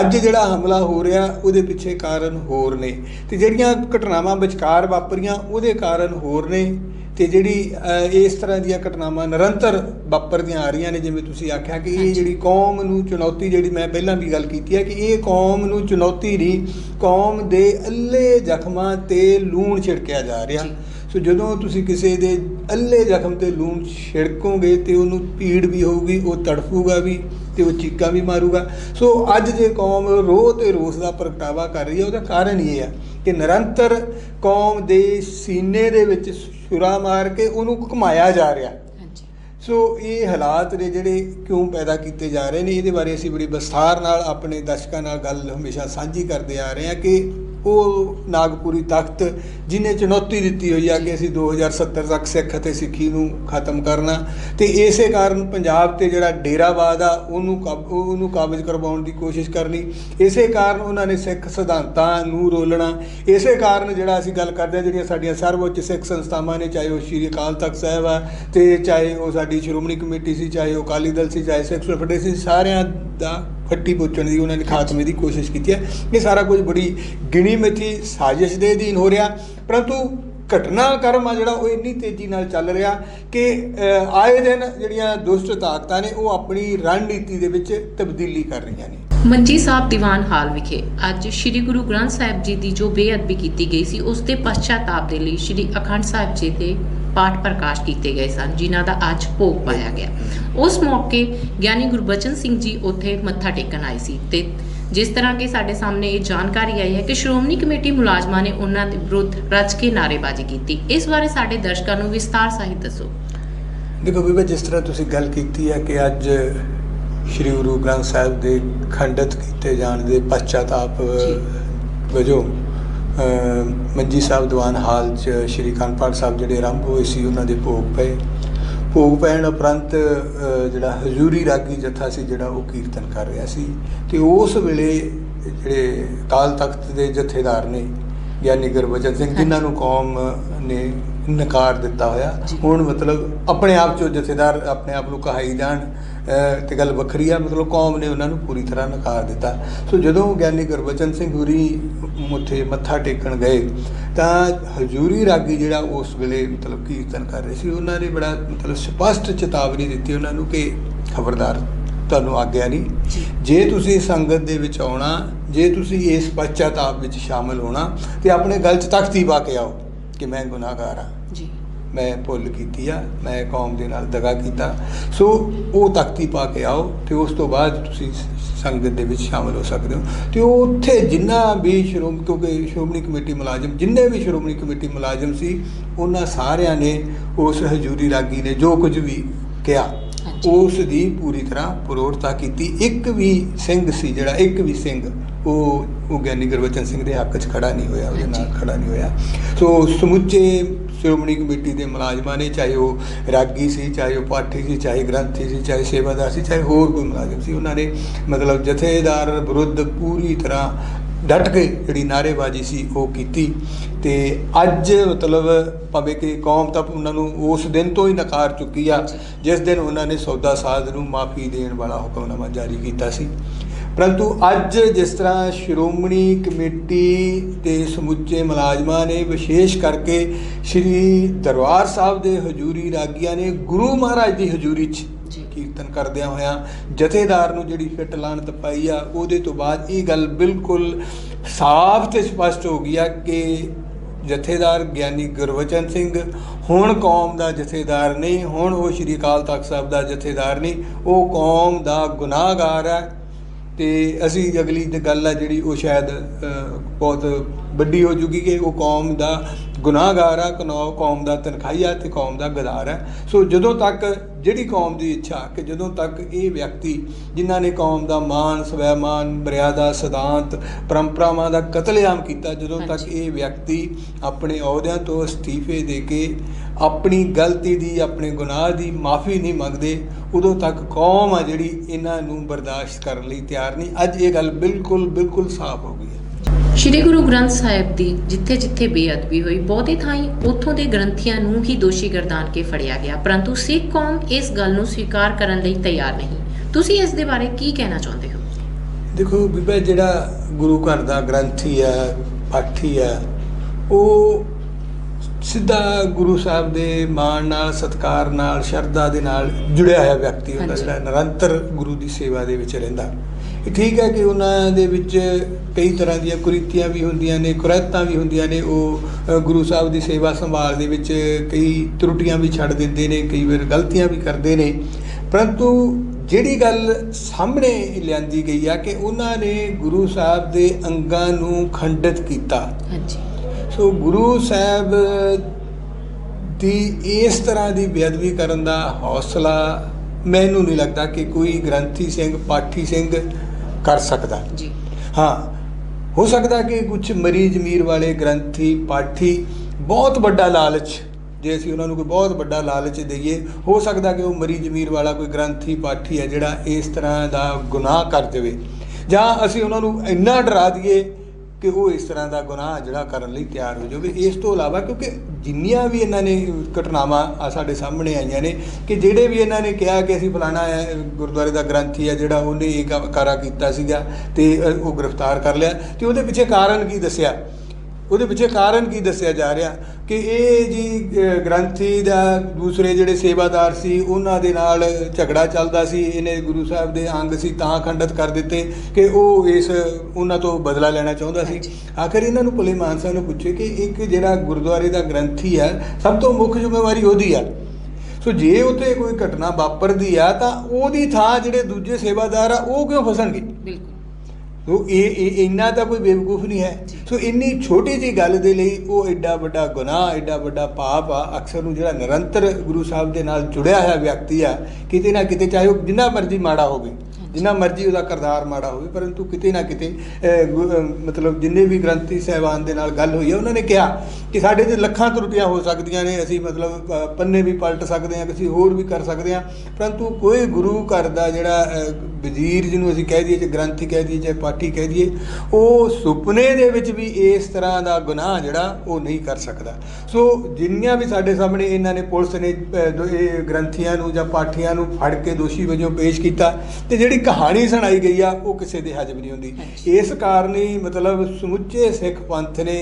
ਅੱਜ ਜਿਹੜਾ ਹਮਲਾ ਹੋ ਰਿਹਾ ਉਹਦੇ ਪਿੱਛੇ ਕਾਰਨ ਹੋਰ ਨੇ। ਤੇ ਜਿਹੜੀਆਂ ਘਟਨਾਵਾਂ ਵਿਚਕਾਰ ਵਾਪਰੀਆਂ ਉਹਦੇ ਕਾਰਨ ਹੋਰ ਨੇ। ਤੇ ਜਿਹੜੀ ਇਸ ਤਰ੍ਹਾਂ ਦੀਆਂ ਘਟਨਾਵਾਂ ਨਿਰੰਤਰ ਵਾਪਰਦੀਆਂ ਆ ਰਹੀਆਂ ਨੇ ਜਿਵੇਂ ਤੁਸੀਂ ਆਖਿਆ ਕਿ ਇਹ ਜਿਹੜੀ ਕੌਮ ਨੂੰ ਚੁਣੌਤੀ ਜਿਹੜੀ ਮੈਂ ਪਹਿਲਾਂ ਵੀ ਗੱਲ ਕੀਤੀ ਹੈ ਕਿ ਇਹ ਕੌਮ ਨੂੰ ਚੁਣੌਤੀ ਨਹੀਂ ਕੌਮ ਦੇ ਅੱਲੇ ਜ਼ਖਮਾਂ ਤੇ ਲੂਣ ਛਿੜਕਿਆ ਜਾ ਰਿਹਾ। ਸੋ ਜਦੋਂ ਤੁਸੀਂ ਕਿਸੇ ਦੇ ਅੱਲੇ ਜ਼ਖਮ ਤੇ ਲੂਣ ਛਿੜਕੋਗੇ ਤੇ ਉਹਨੂੰ ਪੀੜ ਵੀ ਹੋਊਗੀ ਉਹ ਤੜਫੂਗਾ ਵੀ ਤੇ ਉਹ ਚੀਕਾਂ ਵੀ ਮਾਰੂਗਾ। ਸੋ ਅੱਜ ਜੇ ਕੌਮ ਰੋਹ ਤੇ ਰੋਸ ਦਾ ਪ੍ਰਗਟਾਵਾ ਕਰ ਰਹੀ ਹੈ ਉਹਦਾ ਕਾਰਨ ਇਹ ਹੈ ਕਿ ਨਿਰੰਤਰ ਕੌਮ ਦੇ ਸੀਨੇ ਦੇ ਵਿੱਚ ਛੁਰਾ ਮਾਰ ਕੇ ਉਹਨੂੰ ਘੁਮਾਇਆ ਜਾ ਰਿਹਾ। ਸੋ ਇਹ ਹਾਲਾਤ ਨੇ ਜਿਹੜੇ ਕਿਉਂ ਪੈਦਾ ਕੀਤੇ ਜਾ ਰਹੇ ਨੇ ਇਹਦੇ ਬਾਰੇ ਅਸੀਂ ਬੜੀ ਵਿਸਥਾਰ ਨਾਲ ਆਪਣੇ ਦਰਸ਼ਕਾਂ ਨਾਲ ਗੱਲ ਹਮੇਸ਼ਾ ਸਾਂਝੀ ਕਰਦੇ ਆ ਰਹੇ ਹਾਂ ਕਿ ਉਹ ਨਾਗਪੁਰੀ ਤਖਤ ਜਿਨੇ ਚੁਣੌਤੀ ਦਿੱਤੀ ਹੋਈ ਆ ਕਿ ਅਸੀਂ 2070 ਤੱਕ ਸਿੱਖ ਅਤੇ ਸਿੱਖੀ ਨੂੰ ਖਤਮ ਕਰਨਾ, ਤੇ ਇਸੇ ਕਾਰਨ ਪੰਜਾਬ ਤੇ ਜਿਹੜਾ ਡੇਰਾਵਾਦ ਆ, ਉਹਨੂੰ ਕਾਬ- ਉਹਨੂੰ ਕਾਬਜ਼ ਕਰਵਾਉਣ ਦੀ ਕੋਸ਼ਿਸ਼ ਕਰਨੀ। ਇਸੇ ਕਾਰਨ ਉਹਨਾਂ ਨੇ ਸਿੱਖ ਸਿਧਾਂਤਾਂ ਨੂੰ ਰੋਲਣਾ। ਇਸੇ ਕਾਰਨ ਜਿਹੜਾ ਅਸੀਂ ਗੱਲ ਕਰਦੇ ਹਾਂ ਜਿਹੜੀਆਂ ਸਾਡੀਆਂ ਸਰਵਉੱਚ ਸਿੱਖ ਸੰਸਥਾਵਾਂ ਨੇ, ਚਾਹੇ ਉਹ ਸ਼੍ਰੀ ਅਕਾਲ ਤਖਤ ਸਾਹਿਬ ਆ, ਤੇ ਚਾਹੇ ਉਹ ਸਾਡੀ ਸ਼੍ਰੋਮਣੀ ਕਮੇਟੀ ਸੀ, ਚਾਹੇ ਉਹ ਅਕਾਲੀ ਦਲ ਸੀ, ਚਾਹੇ ਸਿੱਖ ਫੈਡਰੇਸ਼ਨ ਸੀ, ਸਾਰਿਆਂ ਦਾ ਫੱਟੀ ਪੁੱਛਣ ਦੀ, ਉਹਨਾਂ ਨੇ ਖਾਤਮੇ ਦੀ ਕੋਸ਼ਿਸ਼ ਕੀਤੀ ਹੈ ਇਹ ਸਾਰਾ ਕੁਝ ਬੜੀ ਗਿਣੀ ਮਿਥੀ ਸਾਜ਼ਿਸ਼ ਦੇ ਅਧੀਨ ਹੋ ਰਿਹਾ। ਪਰੰਤੂ ਘਟਨਾ ਕਰਮ ਆ ਜਿਹੜਾ ਉਹ ਇੰਨੀ ਤੇਜ਼ੀ ਨਾਲ ਚੱਲ ਰਿਹਾ ਕਿ ਆਏ ਦਿਨ ਜਿਹੜੀਆਂ ਦੁਸ਼ਟ ਤਾਕਤਾਂ ਨੇ ਉਹ ਆਪਣੀ ਰਣਨੀਤੀ ਦੇ ਵਿੱਚ ਤਬਦੀਲੀ ਕਰ ਰਹੀਆਂ ਨੇ। ਮੰਜੀ ਸਾਹਿਬ ਦੀਵਾਨ ਹਾਲ ਵਿਖੇ ਅੱਜ ਸ੍ਰੀ ਗੁਰੂ ਗ੍ਰੰਥ ਸਾਹਿਬ ਜੀ ਦੀ ਜੋ ਬੇਅਦਬੀ ਕੀਤੀ ਗਈ ਸੀ, ਉਸ ਦੇ ਪਛਤਾਤਾਪ ਦੇ ਲਈ ਸ੍ਰੀ ਅਖੰਡ ਸਾਹਿਬ ਜੀ ਦੇ ਪਾਠ ਪ੍ਰਕਾਸ਼ ਕੀਤੇ ਗਏ ਸਨ, ਜਿਨ੍ਹਾਂ ਦਾ ਅੱਜ ਭੋਗ ਪਾਇਆ ਗਿਆ। ਉਸ ਮੌਕੇ ਗਿਆਨੀ ਗੁਰਬਚਨ ਸਿੰਘ ਜੀ ਉੱਥੇ ਮੱਥਾ ਟੇਕਣ ਆਏ ਸੀ ਤੇ ਜਿਸ ਤਰ੍ਹਾਂ ਕਿ ਸਾਡੇ ਸਾਹਮਣੇ ਇਹ ਜਾਣਕਾਰੀ ਆਈ ਹੈ ਕਿ ਸ਼੍ਰੋਮਣੀ ਕਮੇਟੀ ਮੁਲਾਜ਼ਮਾਂ ਨੇ ਉਹਨਾਂ ਦੇ ਵਿਰੁੱਧ ਰੱਜ ਕੇ ਨਾਅਰੇਬਾਜ਼ੀ ਕੀਤੀ। ਇਸ ਬਾਰੇ ਸਾਡੇ ਦਰਸ਼ਕਾਂ ਨੂੰ ਵਿਸਤਾਰ ਸਹਿਤ ਦੱਸੋ। ਦੇਖੋ ਬੀਬਾ ਜਿਸ ਤਰ੍ਹਾਂ ਤੁਸੀਂ ਗੱਲ ਕੀਤੀ ਹੈ ਕਿ ਅੱਜ ਸ੍ਰੀ ਗੁਰੂ ਗ੍ਰੰਥ ਸਾਹਿਬ ਦੇ ਖੰਡਿਤ ਕੀਤੇ ਜਾਣ ਦੇ ਪਛਤਾਤਾਪ ਜੀ। ਵਜੋਂ ਮੰਜੀ ਸਾਹਿਬ ਦੀਵਾਨ ਹਾਲ 'ਚ ਸ੍ਰੀ ਪਾਠ ਸਾਹਿਬ ਜਿਹੜੇ ਆਰੰਭ ਹੋਏ ਸੀ ਉਹਨਾਂ ਦੇ ਭੋਗ ਪਏ। ਭੋਗ ਪੈਣ ਉਪਰੰਤ ਜਿਹੜਾ ਹਜ਼ੂਰੀ ਰਾਗੀ ਜਥਾ ਸੀ ਜਿਹੜਾ ਉਹ ਕੀਰਤਨ ਕਰ ਰਿਹਾ ਸੀ। ਤੇ ਉਸ ਵੇਲੇ ਜਿਹੜੇ ਕਾਲ ਤਖਤ ਦੇ ਜਥੇਦਾਰ ਨੇ ਗਿਆਨੀ ਗੁਰਬਚਨ ਸਿੰਘ ਜਿਨ੍ਹਾਂ ਨੂੰ ਕੌਮ ਨੇ ਨਕਾਰ ਦਿੱਤਾ ਹੋਇਆ। ਹੁਣ ਮਤਲਬ ਆਪਣੇ ਆਪ ਚੋਂ ਜਥੇਦਾਰ ਆਪਣੇ ਆਪ ਨੂੰ ਕਹਾਈ ਜਾਣ। ਤੇ ਗੱਲ ਵੱਖਰੀ ਆ ਮਤਲਬ ਕੌਮ ਨੇ ਉਹਨਾਂ ਨੂੰ ਪੂਰੀ ਤਰ੍ਹਾਂ ਨਕਾਰ ਦਿੱਤਾ। ਸੋ ਜਦੋਂ ਗਿਆਨੀ ਗੁਰਬਚਨ ਸਿੰਘ ਹੁਰੀ ਮੁੱਠੇ ਮੱਥਾ ਟੇਕਣ ਗਏ ਤਾਂ ਹਜੂਰੀ ਰਾਗੀ ਜਿਹੜਾ ਉਸ ਵੇਲੇ ਮਤਲਬ ਕੀਰਤਨ ਕਰ ਰਹੇ ਸੀ ਉਹਨਾਂ ਨੇ ਬੜਾ ਮਤਲਬ ਸਪਸ਼ਟ ਚੇਤਾਵਨੀ ਦਿੱਤੀ ਉਹਨਾਂ ਨੂੰ ਕਿ ਖਬਰਦਾਰ ਤੁਹਾਨੂੰ ਆਗਿਆ ਨਹੀਂ। ਜੀ। ਤੁਸੀਂ ਸੰਗਤ ਦੇ ਵਿੱਚ ਆਉਣਾ ਜੇ ਤੁਸੀਂ ਇਸ ਪਛਤਾਤਾਪ ਵਿੱਚ ਸ਼ਾਮਲ ਹੋਣਾ ਤੇ ਆਪਣੇ ਗਲ 'ਚ ਤਖਤੀ ਪਾ ਕੇ ਆਓ ਕਿ ਮੈਂ ਗੁਨਾਹਗਾਰ ਹਾਂ। ਜੀ। ਮੈਂ ਭੁੱਲ ਕੀਤੀ ਆ ਮੈਂ ਕੌਮ ਦੇ ਨਾਲ ਦਗਾ ਕੀਤਾ। ਸੋ ਉਹ ਤਖਤੀ ਪਾ ਕੇ ਆਓ ਤੇ ਉਸ ਤੋਂ ਬਾਅਦ ਤੁਸੀਂ ਸੰਗਤ ਦੇ ਵਿੱਚ ਸ਼ਾਮਲ ਹੋ ਸਕਦੇ ਹੋ। ਤੇ ਉਹ ਉੱਥੇ ਜਿੰਨਾ ਵੀ ਸ਼੍ਰੋਮਣੀ ਕਿਉਂਕਿ ਸ਼੍ਰੋਮਣੀ ਕਮੇਟੀ ਮੁਲਾਜ਼ਮ ਜਿੰਨੇ ਵੀ ਸ਼੍ਰੋਮਣੀ ਕਮੇਟੀ ਮੁਲਾਜ਼ਮ ਸੀ ਉਹਨਾਂ ਸਾਰਿਆਂ ਨੇ ਉਸ ਹਜੂਰੀ ਰਾਗੀ ਨੇ ਜੋ ਕੁਝ ਵੀ ਕਿਹਾ। ਉਸ ਦੀ ਪੂਰੀ ਤਰ੍ਹਾਂ ਪ੍ਰੋੜਤਾ ਕੀਤੀ। ਇੱਕ ਵੀ ਸਿੰਘ ਸੀ ਜਿਹੜਾ ਇੱਕ ਵੀ ਸਿੰਘ ਉਹ ਉਹ ਗਿਆਨੀ ਗੁਰਬਚਨ ਸਿੰਘ ਦੇ ਹੱਕ 'ਚ ਖੜਾ ਨਹੀਂ ਹੋਇਆ, ਉਹਦੇ ਨਾਲ ਹਾਂਜੀ। ਖੜਾ ਨਹੀਂ ਹੋਇਆ ਸੋ ਸਮੁੱਚੇ ਸ਼੍ਰੋਮਣੀ ਕਮੇਟੀ ਦੇ ਮੁਲਾਜ਼ਮਾਂ ਨੇ, ਚਾਹੇ ਉਹ ਰਾਗੀ ਸੀ, ਚਾਹੇ ਉਹ ਪਾਠੀ ਸੀ, ਚਾਹੇ ਗ੍ਰੰਥੀ ਸੀ, ਚਾਹੇ ਸੇਵਾਦਾਰ ਸੀ, ਚਾਹੇ ਹੋਰ ਕੋਈ ਮੁਲਾਜ਼ਮ ਸੀ, ਉਹਨਾਂ ਨੇ ਮਤਲਬ ਜਥੇਦਾਰ ਵਿਰੁੱਧ ਪੂਰੀ ਤਰ੍ਹਾਂ ਡਟ ਕੇ ਜਿਹੜੀ ਨਾਅਰੇਬਾਜ਼ੀ ਸੀ ਉਹ ਕੀਤੀ ਤੇ ਅੱਜ ਮਤਲਬ ਭਾਵੇਂ ਕਿ ਕੌਮ ਤਾਂ ਉਹਨਾਂ ਨੂੰ ਉਸ ਦਿਨ ਤੋਂ ਹੀ ਨਕਾਰ ਚੁੱਕੀ ਆ, ਜਿਸ ਦਿਨ ਉਹਨਾਂ ਨੇ ਸੌਦਾ ਸਾਧ ਨੂੰ ਮਾਫੀ ਦੇਣ ਵਾਲਾ ਹੁਕਮਨਾਮਾ ਜਾਰੀ ਕੀਤਾ ਸੀ ਪਰੰਤੂ ਅੱਜ ਜਿਸ ਤਰ੍ਹਾਂ ਸ਼੍ਰੋਮਣੀ ਕਮੇਟੀ ਦੇ ਸਮੁੱਚੇ ਮੁਲਾਜ਼ਮਾਂ ਨੇ ਵਿਸ਼ੇਸ਼ ਕਰਕੇ ਸ੍ਰੀ ਦਰਬਾਰ ਸਾਹਿਬ ਦੇ ਹਜੂਰੀ ਰਾਗੀਆਂ ਨੇ ਗੁਰੂ ਮਹਾਰਾਜ ਦੀ ਹਜੂਰੀ 'ਚ। ਕੀਰਤਨ ਕਰਦਿਆਂ ਹੋਇਆਂ ਜਥੇਦਾਰ ਨੂੰ ਜਿਹੜੀ ਫਿੱਟ ਲਾਣਤ ਪਾਈ ਆ ਉਹਦੇ ਤੋਂ ਬਾਅਦ ਇਹ ਗੱਲ ਬਿਲਕੁਲ ਸਾਫ਼ ਤੇ ਸਪਸ਼ਟ ਹੋ ਗਈ ਆ ਕਿ ਜਥੇਦਾਰ ਗਿਆਨੀ ਗੁਰਵਚਨ ਸਿੰਘ ਹੁਣ ਕੌਮ ਦਾ ਜਥੇਦਾਰ ਨਹੀਂ ਹੁਣ ਉਹ ਸ਼੍ਰੀ ਅਕਾਲ ਤਖਤ ਸਾਹਿਬ ਦਾ ਜਥੇਦਾਰ ਨਹੀਂ ਉਹ ਕੌਮ ਦਾ ਗੁਨਾਹਗਾਰ ਹੈ ਤੇ ਅਸੀਂ ਅਗਲੀ ਤੇ ਗੱਲ ਆ ਜਿਹੜੀ ਉਹ ਸ਼ਾਇਦ ਬਹੁਤ ਵੱਡੀ ਹੋ ਜੂਗੀ ਕਿ ਉਹ ਕੌਮ ਦਾ ਗੁਨਾਹਗਾਰ ਆ ਕਨੌ ਕੌਮ ਦਾ ਤਨਖਾਹੀਆ ਤੇ ਕੌਮ ਦਾ ਗਦਾਰ ਹੈ ਸੋ ਜਦੋਂ ਤੱਕ ਜਿਹੜੀ ਕੌਮ ਦੀ ਇੱਛਾ ਕਿ ਜਦੋਂ ਤੱਕ ਇਹ ਵਿਅਕਤੀ ਜਿਨ੍ਹਾਂ ਨੇ ਕੌਮ ਦਾ ਮਾਨ ਸਵੈਮਾਨ ਮਰਿਆਦਾ ਸਿਧਾਂਤ ਪਰੰਪਰਾਵਾਂ ਦਾ ਕਤਲੇਆਮ ਕੀਤਾ ਜਦੋਂ ਤੱਕ। ਇਹ ਵਿਅਕਤੀ ਆਪਣੇ ਅਹੁਦਿਆਂ ਤੋਂ ਅਸਤੀਫੇ ਦੇ ਕੇ ਆਪਣੀ ਗਲਤੀ ਦੀ ਆਪਣੇ ਗੁਨਾਹ ਦੀ ਮਾਫੀ ਨਹੀਂ ਮੰਗਦੇ ਉਦੋਂ ਤੱਕ ਕੌਮ ਆ ਜਿਹੜੀ ਇਹਨਾਂ ਨੂੰ ਬਰਦਾਸ਼ਤ ਕਰਨ ਲਈ ਤਿਆਰ ਨਹੀਂ। ਅੱਜ ਇਹ ਗੱਲ ਬਿਲਕੁਲ ਬਿਲਕੁਲ ਸਾਫ਼ ਹੋ ਗਈ ਹੈ। ਸ਼੍ਰੀ ਗੁਰੂ ਗ੍ਰੰਥ ਸਾਹਿਬ ਦੀ ਜਿੱਥੇ ਜਿੱਥੇ ਬੇਅਦਬੀ ਹੋਈ ਬਹੁਤੇ ਥਾਈਂ ਉੱਥੋਂ ਦੇ ਗ੍ਰੰਥੀਆਂ ਨੂੰ ਹੀ ਦੋਸ਼ੀ ਗਰਦਾਨ ਕੇ ਫੜਿਆ ਗਿਆ ਪਰੰਤੂ ਸਿੱਖ ਕੌਮ ਇਸ ਗੱਲ ਨੂੰ ਸਵੀਕਾਰ ਕਰਨ ਲਈ ਤਿਆਰ ਨਹੀਂ। ਤੁਸੀਂ ਇਸ ਦੇ ਬਾਰੇ ਕੀ ਕਹਿਣਾ ਚਾਹੁੰਦੇ ਹੋ? ਦੇਖੋ ਬੀਬਾ ਜਿਹੜਾ ਗੁਰੂ ਘਰ ਦਾ ਗ੍ਰੰਥੀ ਹੈ ਪਾਠੀ ਹੈ ਉਹ ਸਿੱਧਾ ਗੁਰੂ ਸਾਹਿਬ ਦੇ ਮਾਣ ਨਾਲ ਸਤਕਾਰ ਨਾਲ ਸ਼ਰਧਾ ਦੇ ਨਾਲ ਜੁੜਿਆ ਹੋਇਆ ਵਿਅਕਤੀ ਹੁੰਦਾ। ਜਿਹੜਾ ਨਿਰੰਤਰ ਗੁਰੂ ਦੀ ਸੇਵਾ ਦੇ ਵਿੱਚ ਰਹਿੰਦਾ। ਇਹ ਠੀਕ ਹੈ ਕਿ ਉਹਨਾਂ ਦੇ ਵਿੱਚ ਕਈ ਤਰ੍ਹਾਂ ਦੀਆਂ ਕੁਰੀਤੀਆਂ ਵੀ ਹੁੰਦੀਆਂ ਨੇ ਕੁਰੈਤਾਂ ਵੀ ਹੁੰਦੀਆਂ ਨੇ। ਉਹ ਗੁਰੂ ਸਾਹਿਬ ਦੀ ਸੇਵਾ ਸੰਭਾਲ ਦੇ ਵਿੱਚ ਕਈ ਤਰੁੱਟੀਆਂ ਵੀ ਛੱਡ ਦਿੰਦੇ ਨੇ ਕਈ ਵਾਰ ਗਲਤੀਆਂ ਵੀ ਕਰਦੇ ਨੇ। ਪਰੰਤੂ ਜਿਹੜੀ ਗੱਲ ਸਾਹਮਣੇ ਲਿਆਂਦੀ ਗਈ ਆ ਕਿ ਉਹਨਾਂ ਨੇ ਗੁਰੂ ਸਾਹਿਬ ਦੇ ਅੰਗਾਂ ਨੂੰ ਖੰਡਿਤ ਕੀਤਾ। ਹਾਂਜੀ। ਸੋ ਗੁਰੂ ਸਾਹਿਬ ਦੀ ਇਸ ਤਰ੍ਹਾਂ ਦੀ ਬੇਅਦਬੀ ਕਰਨ ਦਾ ਹੌਸਲਾ ਮੈਨੂੰ ਨਹੀਂ ਲੱਗਦਾ ਕਿ ਕੋਈ ਗ੍ਰੰਥੀ ਸਿੰਘ ਪਾਠੀ ਸਿੰਘ ਕਰ ਸਕਦਾ। ਜੀ। ਹਾਂ ਹੋ ਸਕਦਾ ਕਿ ਕੁਝ ਮਰੀਜ਼ ਮੀਰ ਵਾਲੇ ਗ੍ਰੰਥੀ ਪਾਠੀ ਬਹੁਤ ਵੱਡਾ ਲਾਲਚ ਜੇ ਅਸੀਂ ਉਹਨਾਂ ਨੂੰ ਕੋਈ ਬਹੁਤ ਵੱਡਾ ਲਾਲਚ ਦਈਏ ਹੋ ਸਕਦਾ ਕਿ ਉਹ ਮਰੀਜ਼ ਮੀਰ ਵਾਲਾ ਕੋਈ ਗ੍ਰੰਥੀ ਪਾਠੀ ਹੈ ਜਿਹੜਾ ਇਸ ਤਰ੍ਹਾਂ ਦਾ ਗੁਨਾਹ ਕਰ ਦੇਵੇ। ਜਾਂ ਅਸੀਂ ਉਹਨਾਂ ਨੂੰ ਇੰਨਾ ਡਰਾ ਦਈਏ ਕਿ ਉਹ ਇਸ ਤਰ੍ਹਾਂ ਦਾ ਗੁਨਾਹ ਜਿਹੜਾ ਕਰਨ ਲਈ ਤਿਆਰ ਹੋ ਜਾਵੇ। ਇਸ ਤੋਂ ਇਲਾਵਾ ਕਿਉਂਕਿ ਜਿੰਨੀਆਂ ਵੀ ਇਹਨਾਂ ਨੇ ਘਟਨਾਵਾਂ ਆ ਸਾਡੇ ਸਾਹਮਣੇ ਆਈਆਂ ਨੇ ਕਿ ਜਿਹੜੇ ਵੀ ਇਹਨਾਂ ਨੇ ਕਿਹਾ ਕਿ ਅਸੀਂ ਫਲਾਣਾ ਗੁਰਦੁਆਰੇ ਦਾ ਗ੍ਰੰਥੀ ਹੈ ਜਿਹੜਾ ਉਹਨੇ ਇਹ ਕਾਰਾ ਕੀਤਾ ਸੀਗਾ ਤੇ ਉਹ ਗ੍ਰਿਫਤਾਰ ਕਰ ਲਿਆ ਤੇ ਉਹਦੇ ਪਿੱਛੇ ਕਾਰਨ ਕੀ ਦੱਸਿਆ? ਉਹਦੇ ਪਿੱਛੇ ਕਾਰਨ ਕੀ ਦੱਸਿਆ ਜਾ ਰਿਹਾ? ਕਿ ਇਹ ਜੀ ਗ੍ਰੰਥੀ ਦਾ ਦੂਸਰੇ ਜਿਹੜੇ ਸੇਵਾਦਾਰ ਸੀ ਉਹਨਾਂ ਦੇ ਨਾਲ ਝਗੜਾ ਚੱਲਦਾ ਸੀ। ਇਹਨੇ ਗੁਰੂ ਸਾਹਿਬ ਦੇ ਅੰਗ ਸੀ ਤਾਂ ਖੰਡਿਤ ਕਰ ਦਿੱਤੇ ਕਿ ਉਹ ਇਸ ਉਹਨਾਂ ਤੋਂ ਬਦਲਾ ਲੈਣਾ ਚਾਹੁੰਦਾ ਸੀ। ਆਖਰ ਇਹਨਾਂ ਨੂੰ ਭਲੇ ਮਾਨਸਾ ਨੂੰ ਪੁੱਛੇ ਕਿ ਇੱਕ ਜਿਹੜਾ ਗੁਰਦੁਆਰੇ ਦਾ ਗ੍ਰੰਥੀ ਹੈ ਸਭ ਤੋਂ ਮੁੱਖ ਜ਼ਿੰਮੇਵਾਰੀ ਉਹਦੀ ਆ। ਸੋ ਜੇ ਉੱਥੇ ਕੋਈ ਘਟਨਾ ਵਾਪਰਦੀ ਆ ਤਾਂ ਉਹਦੀ ਥਾਂ ਜਿਹੜੇ ਦੂਜੇ ਸੇਵਾਦਾਰ ਆ ਉਹ ਕਿਉਂ ਫਸਣਗੇ? ਬਿਲਕੁਲ। ਸੋ ਇਹ ਇਹ ਇੰਨਾ ਤਾਂ ਕੋਈ ਬੇਵਕੂਫ ਨਹੀਂ ਹੈ। ਸੋ ਇੰਨੀ ਛੋਟੀ ਜੀ ਗੱਲ ਦੇ ਲਈ ਉਹ ਐਡਾ ਵੱਡਾ ਗੁਨਾਹ ਐਡਾ ਵੱਡਾ ਪਾਪ ਆ ਅਕਸਰ ਨੂੰ ਜਿਹੜਾ ਨਿਰੰਤਰ ਗੁਰੂ ਸਾਹਿਬ ਦੇ ਨਾਲ ਜੁੜਿਆ ਹੋਇਆ ਵਿਅਕਤੀ ਆ ਕਿਤੇ ਨਾ ਕਿਤੇ ਚਾਹੇ ਉਹ ਜਿੰਨਾ ਮਰਜ਼ੀ ਮਾੜਾ ਹੋਵੇ ਜਿੰਨਾ ਮਰਜ਼ੀ ਉਹਦਾ ਕਰਦਾਰ ਮਾੜਾ ਹੋਵੇ, ਪਰੰਤੂ ਕਿਤੇ ਨਾ ਕਿਤੇ ਗੁ- ਮਤਲਬ ਜਿੰਨੇ ਵੀ ਗ੍ਰੰਥੀ ਸਹਿਬਾਨ ਦੇ ਨਾਲ ਗੱਲ ਹੋਈ ਹੈ, ਉਹਨਾਂ ਨੇ ਕਿਹਾ ਕਿ ਸਾਡੇ 'ਚ ਲੱਖਾਂ ਤਰੁੱਟੀਆਂ ਹੋ ਸਕਦੀਆਂ ਨੇ, ਅਸੀਂ ਮਤਲਬ ਪੰਨੇ ਵੀ ਪਲਟ ਸਕਦੇ ਹਾਂ, ਕਿਸੇ ਹੋਰ ਵੀ ਕਰ ਸਕਦੇ ਹਾਂ। ਪਰੰਤੂ ਕੋਈ ਗੁਰੂ ਘਰ ਦਾ ਜਿਹੜਾ ਵਜ਼ੀਰ ਜਿਹਨੂੰ ਅਸੀਂ ਕਹਿ ਦਈਏ, ਚਾਹੇ ਗ੍ਰੰਥੀ ਕਹਿ ਦਈਏ, ਚਾਹੇ ਪਾਠੀ ਕਹਿ ਦਈਏ, ਉਹ ਸੁਪਨੇ ਦੇ ਵਿੱਚ ਵੀ ਇਸ ਤਰ੍ਹਾਂ ਦਾ ਗੁਨਾਹ ਜਿਹੜਾ ਉਹ ਨਹੀਂ ਕਰ ਸਕਦਾ। ਸੋ ਜਿੰਨੀਆਂ ਵੀ ਸਾਡੇ ਸਾਹਮਣੇ ਇਹਨਾਂ ਨੇ ਪੁਲਿਸ ਨੇ ਦੋ- ਇਹ ਗ੍ਰੰਥੀਆਂ ਨੂੰ ਜਾਂ ਪਾਠੀਆਂ ਨੂੰ ਫੜ ਕੇ ਦੋਸ਼ੀ ਵਜੋਂ ਪੇਸ਼ ਕੀਤਾ, ਤੇ ਜਿਹੜੀ ਕਹਾਣੀ ਸੁਣਾਈ ਗਈ ਆ ਉਹ ਕਿਸੇ ਦੇ ਹਜਮ ਨਹੀਂ ਹੁੰਦੀ। ਇਸ ਕਾਰਨ ਹੀ ਮਤਲਬ ਸਮੁੱਚੇ ਸਿੱਖ ਪੰਥ ਨੇ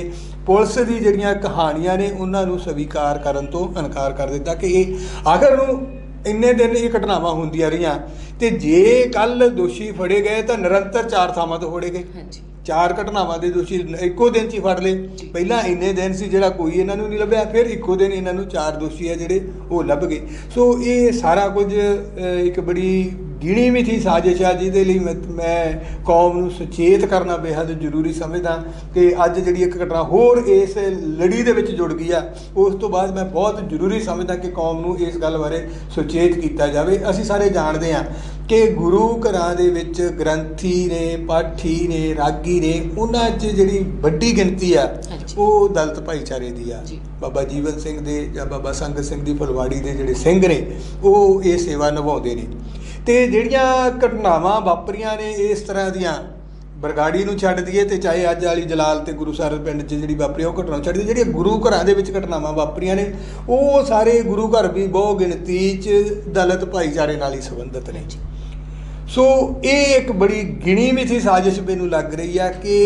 ਪੁਲਿਸ ਦੀ ਜਿਹੜੀਆਂ ਕਹਾਣੀਆਂ ਨੇ ਉਹਨਾਂ ਨੂੰ ਸਵੀਕਾਰ ਕਰਨ ਤੋਂ ਇਨਕਾਰ ਕਰ ਦਿੱਤਾ ਕਿ ਇਹ ਆਖਰ ਨੂੰ ਇੰਨੇ ਦਿਨ ਇਹ ਘਟਨਾਵਾਂ ਹੁੰਦੀਆਂ ਰਹੀਆਂ ਤੇ ਜੇ ਕੱਲ ਦੋਸ਼ੀ ਫੜੇ ਗਏ ਤਾਂ ਨਿਰੰਤਰ ਚਾਰ ਥਾਵਾਂ ਤੋਂ ਫੜੇ ਗਏ। ਹਾਂਜੀ। ਚਾਰ ਘਟਨਾਵਾਂ ਦੇ ਦੋਸ਼ੀ ਇੱਕੋ ਦਿਨ 'ਚ ਹੀ ਫੜ ਲਏ। ਪਹਿਲਾਂ ਇੰਨੇ ਦਿਨ ਸੀ ਜਿਹੜਾ ਕੋਈ ਇਹਨਾਂ ਨੂੰ ਨਹੀਂ ਲੱਭਿਆ ਫਿਰ ਇੱਕੋ ਦਿਨ ਇਹਨਾਂ ਨੂੰ ਚਾਰ ਦੋਸ਼ੀ ਆ ਜਿਹੜੇ ਉਹ ਲੱਭ ਗਏ। ਸੋ ਇਹ ਸਾਰਾ ਕੁਝ ਇੱਕ ਬੜੀ ਗਿਣੀ ਮਿਥੀ ਸਾਜ਼ਿਸ਼ ਆ ਜਿਹਦੇ ਲਈ ਮੈਂ ਕੌਮ ਨੂੰ ਸੁਚੇਤ ਕਰਨਾ ਬੇहद ਜ਼ਰੂਰੀ ਸਮਝਦਾ ਕਿ ਅੱਜ ਜਿਹੜੀ ਇੱਕ ਘਟਨਾ ਹੋਰ ਇਸ ਲੜੀ ਦੇ ਵਿੱਚ ਜੁੜ ਗਈ ਆ ਉਸ ਤੋਂ ਬਾਅਦ ਮੈਂ ਬਹੁਤ ਜ਼ਰੂਰੀ ਸਮਝਦਾ ਕਿ ਕੌਮ ਨੂੰ ਇਸ ਗੱਲ ਬਾਰੇ ਸੁਚੇਤ ਕੀਤਾ ਜਾਵੇ ਅਸੀਂ ਸਾਰੇ ਜਾਣਦੇ ਹਾਂ ਕਿ ਗੁਰੂ ਘਰਾਂ ਦੇ ਵਿੱਚ ਗ੍ਰੰਥੀ ਨੇ ਪਾਠੀ ਨੇ ਰਾਗੀ ਨੇ ਉਹਨਾਂ 'ਚ ਜਿਹੜੀ ਵੱਡੀ ਗਿਣਤੀ ਆ। ਉਹ ਦਲਿਤ ਭਾਈਚਾਰੇ ਦੀ ਆ। ਬਾਬਾ ਜੀਵਨ ਸਿੰਘ ਦੇ ਜਾਂ ਬਾਬਾ ਸੰਗਤ ਸਿੰਘ ਦੀ ਫੁਲਵਾੜੀ ਦੇ ਜਿਹੜੇ ਸਿੰਘ ਨੇ ਉਹ ਇਹ ਸੇਵਾ ਨਿਭਾਉਂਦੇ ਨੇ ਤੇ ਜਿਹੜੀਆਂ ਘਟਨਾਵਾਂ ਵਾਪਰੀਆਂ ਨੇ ਇਸ ਤਰ੍ਹਾਂ ਦੀਆਂ, ਬਰਗਾੜੀ ਨੂੰ ਛੱਡ ਦਈਏ ਤੇ ਚਾਹੇ ਅੱਜ ਵਾਲੀ ਜਲਾਲ ਤੇ ਗੁਰੂ ਸਾਹਿਬ ਪਿੰਡ 'ਚ ਜਿਹੜੀ ਵਾਪਰੀ ਉਹ ਘਟਨਾ ਛੱਡ ਦਈਏ। ਜਿਹੜੀਆਂ ਗੁਰੂ ਘਰਾਂ ਦੇ ਵਿੱਚ ਘਟਨਾਵਾਂ ਵਾਪਰੀਆਂ ਨੇ, ਉਹ ਸਾਰੇ ਗੁਰੂ ਘਰ ਵੀ ਬਹੁ ਗਿਣਤੀ 'ਚ ਦਲਿਤ ਭਾਈਚਾਰੇ ਨਾਲ ਹੀ ਸੰਬੰਧਿਤ ਨੇ। ਹਾਂਜੀ ਸੋ ਇਹ ਇੱਕ ਬੜੀ ਗਿਣੀ ਮਿਥੀ ਸਾਜ਼ਿਸ਼ ਮੈਨੂੰ ਲੱਗ ਰਹੀ ਆ ਕਿ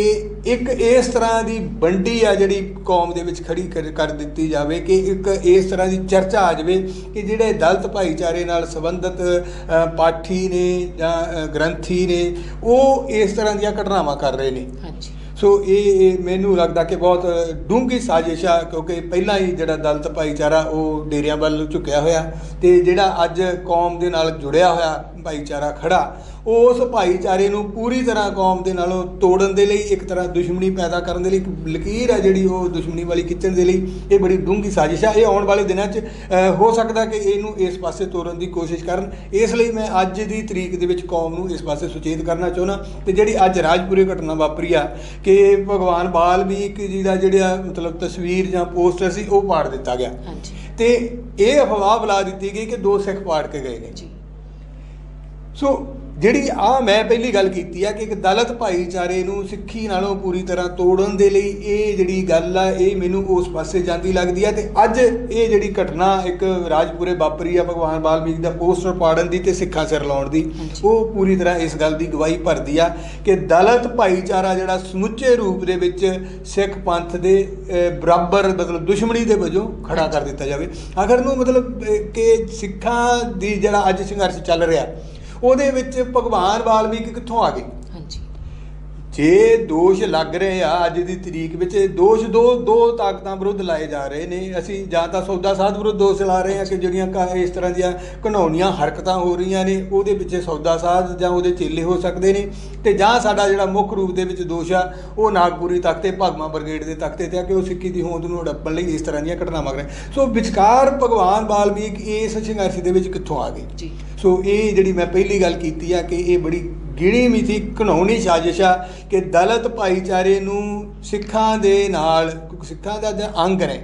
ਇੱਕ ਇਸ ਤਰ੍ਹਾਂ ਦੀ ਬੰਡੀ ਆ ਜਿਹੜੀ ਕੌਮ ਦੇ ਵਿੱਚ ਖੜੀ ਕਰ ਦਿੱਤੀ ਜਾਵੇ ਕਿ ਇੱਕ ਇਸ ਤਰ੍ਹਾਂ ਦੀ ਚਰਚਾ ਆ ਜਾਵੇ ਕਿ ਜਿਹੜੇ ਦਲਿਤ ਭਾਈਚਾਰੇ ਨਾਲ ਸੰਬੰਧਿਤ ਪਾਠੀ ਨੇ ਜਾਂ ਗ੍ਰੰਥੀ ਨੇ ਉਹ ਇਸ ਤਰ੍ਹਾਂ ਦੀਆਂ ਘਟਨਾਵਾਂ ਕਰ ਰਹੇ ਨੇ। ਹਾਂਜੀ। ਸੋ ਇਹ ਇਹ ਮੈਨੂੰ ਲੱਗਦਾ ਕਿ ਬਹੁਤ ਡੂੰਘੀ ਸਾਜ਼ਿਸ਼ ਆ ਕਿਉਂਕਿ ਪਹਿਲਾਂ ਹੀ ਜਿਹੜਾ ਦਲਿਤ ਭਾਈਚਾਰਾ ਉਹ ਡੇਰਿਆਂ ਵੱਲ ਝੁਕਿਆ ਹੋਇਆ ਤੇ ਜਿਹੜਾ ਅੱਜ ਕੌਮ ਦੇ ਨਾਲ ਜੁੜਿਆ ਹੋਇਆ ਭਾਈਚਾਰਾ ਖੜਾ ਉਸ ਭਾਈਚਾਰੇ ਨੂੰ ਪੂਰੀ ਤਰ੍ਹਾਂ ਕੌਮ ਦੇ ਨਾਲੋਂ ਤੋੜਨ ਦੇ ਲਈ ਇੱਕ ਤਰ੍ਹਾਂ ਦੁਸ਼ਮਣੀ ਪੈਦਾ ਕਰਨ ਦੇ ਲਈ ਇੱਕ ਲਕੀਰ ਹੈ ਜਿਹੜੀ ਉਹ ਦੁਸ਼ਮਣੀ ਵਾਲੀ ਖਿੱਚਣ ਦੇ ਲਈ ਇਹ ਬੜੀ ਡੂੰਘੀ ਸਾਜ਼ਿਸ਼ ਆ ਇਹ ਆਉਣ ਵਾਲੇ ਦਿਨਾਂ 'ਚ ਹੋ ਸਕਦਾ ਕਿ ਇਹਨੂੰ ਇਸ ਪਾਸੇ ਤੋਰਨ ਦੀ ਕੋਸ਼ਿਸ਼ ਕਰਨ। ਇਸ ਲਈ ਮੈਂ ਅੱਜ ਦੀ ਤਰੀਕ ਦੇ ਵਿੱਚ ਕੌਮ ਨੂੰ ਇਸ ਪਾਸੇ ਸੁਚੇਤ ਕਰਨਾ ਚਾਹੁੰਦਾ ਤੇ ਜਿਹੜੀ ਅੱਜ ਰਾਜਪੁਰੇ ਘਟਨਾ ਵਾਪਰੀ ਆ ਕਿ ਭਗਵਾਨ ਬਾਲਮੀਕ ਜੀ ਦਾ ਜਿਹੜਾ ਮਤਲਬ ਤਸਵੀਰ ਜਾਂ ਪੋਸਟਰ ਸੀ ਉਹ ਪਾੜ ਦਿੱਤਾ ਗਿਆ। ਹਾਂਜੀ। ਤੇ ਇਹ ਅਫਵਾਹ ਬੁਲਾ ਦਿੱਤੀ ਗਈ ਕਿ ਦੋ ਸਿੱਖ ਪਾੜ ਕੇ ਗਏ ਨੇ। ਜੀ। ਸੋ ਜਿਹੜੀ ਆ ਮੈਂ ਪਹਿਲੀ ਗੱਲ ਕੀਤੀ ਆ ਕਿ ਇੱਕ ਦਲਿਤ ਭਾਈਚਾਰੇ ਨੂੰ ਸਿੱਖੀ ਨਾਲੋਂ ਪੂਰੀ ਤਰ੍ਹਾਂ ਤੋੜਨ ਦੇ ਲਈ ਇਹ ਜਿਹੜੀ ਗੱਲ ਆ ਇਹ ਮੈਨੂੰ ਉਸ ਪਾਸੇ ਜਾਂਦੀ ਲੱਗਦੀ ਆ ਤੇ ਅੱਜ ਇਹ ਜਿਹੜੀ ਘਟਨਾ ਇੱਕ ਰਾਜਪੁਰੇ ਵਾਪਰੀ ਆ ਭਗਵਾਨ ਵਾਲਮੀਕ ਦਾ ਪੋਸਟਰ ਪਾੜਨ ਦੀ ਤੇ ਸਿੱਖਾਂ ਸਿਰ ਲਾਉਣ ਦੀ। ਉਹ ਪੂਰੀ ਤਰ੍ਹਾਂ ਇਸ ਗੱਲ ਦੀ ਗਵਾਹੀ ਭਰਦੀ ਆ ਕਿ ਦਲਿਤ ਭਾਈਚਾਰਾ ਜਿਹੜਾ ਸਮੁੱਚੇ ਰੂਪ ਦੇ ਵਿੱਚ ਸਿੱਖ ਪੰਥ ਦੇ ਬਰਾਬਰ ਮਤਲਬ ਦੁਸ਼ਮਣੀ ਦੇ ਵਜੋਂ ਖੜਾ ਕਰ ਦਿੱਤਾ ਜਾਵੇ ਆਖਰ ਨੂੰ ਮਤਲਬ ਕਿ ਸਿੱਖਾਂ ਦੀ ਜਿਹੜਾ ਅੱਜ ਸੰਘਰਸ਼ ਚੱਲ ਰਿਹਾ ਉਹਦੇ ਵਿੱਚ ਭਗਵਾਨ ਵਾਲਮੀਕ ਕਿੱਥੋਂ ਆ ਗਏ? ਹਾਂਜੀ। ਜੇ ਦੋਸ਼ ਲੱਗ ਰਹੇ ਆ ਅੱਜ ਦੀ ਤਰੀਕ ਵਿੱਚ ਦੋਸ਼ ਦੋ ਦੋ ਤਾਕਤਾਂ ਵਿਰੁੱਧ ਲਾਏ ਜਾ ਰਹੇ ਨੇ। ਅਸੀਂ ਜਾਂ ਤਾਂ ਸੌਦਾ ਸਾਧ ਵਿਰੁੱਧ ਦੋਸ਼ ਲਾ ਰਹੇ ਆ ਕਿ ਜਿਹੜੀਆਂ ਕ- ਇਸ ਤਰ੍ਹਾਂ ਦੀਆਂ ਘਿਨਾਉਣੀਆਂ ਹਰਕਤਾਂ ਹੋ ਰਹੀਆਂ ਨੇ ਉਹਦੇ ਪਿੱਛੇ ਸੌਦਾ ਸਾਧ ਜਾਂ ਉਹਦੇ ਚੇਲੇ ਹੋ ਸਕਦੇ ਨੇ। ਤੇ ਜਾਂ ਸਾਡਾ ਜਿਹੜਾ ਮੁੱਖ ਰੂਪ ਦੇ ਵਿੱਚ ਦੋਸ਼ ਆ ਉਹ ਨਾਗਪੁਰੀ ਤਖਤੇ ਭਗਵਾਂ ਬ੍ਰਿਗੇਡ ਦੇ ਤਖਤੇ ਤੇ ਆ ਕਿ ਉਹ ਸਿੱਖੀ ਦੀ ਹੋਂਦ ਨੂੰ ਹੜੱਪਣ ਲਈ ਇਸ ਤਰ੍ਹਾਂ ਦੀਆਂ ਘਟਨਾਵਾਂ ਕਰ ਰਹੇ। ਸੋ ਵਿਚਕਾਰ ਭਗਵਾਨ ਵਾਲਮੀਕ ਇਸ ਸੰਘਰਸ਼ ਦੇ ਵਿੱਚ ਕਿੱਥੋਂ ਆ ਗਏ? ਜੀ। ਸੋ ਇਹ ਜਿਹੜੀ ਮੈਂ ਪਹਿਲੀ ਗੱਲ ਕੀਤੀ ਆ ਕਿ ਇਹ ਬੜੀ ਗਿਣੀ ਮਿਥੀ ਘਿਨਾਉਣੀ ਸਾਜ਼ਿਸ਼ ਆ ਕਿ ਦਲਿਤ ਭਾਈਚਾਰੇ ਨੂੰ ਸਿੱਖਾਂ ਦੇ ਨਾਲ ਸਿੱਖਾਂ ਦਾ ਅੰਗ ਨੇ।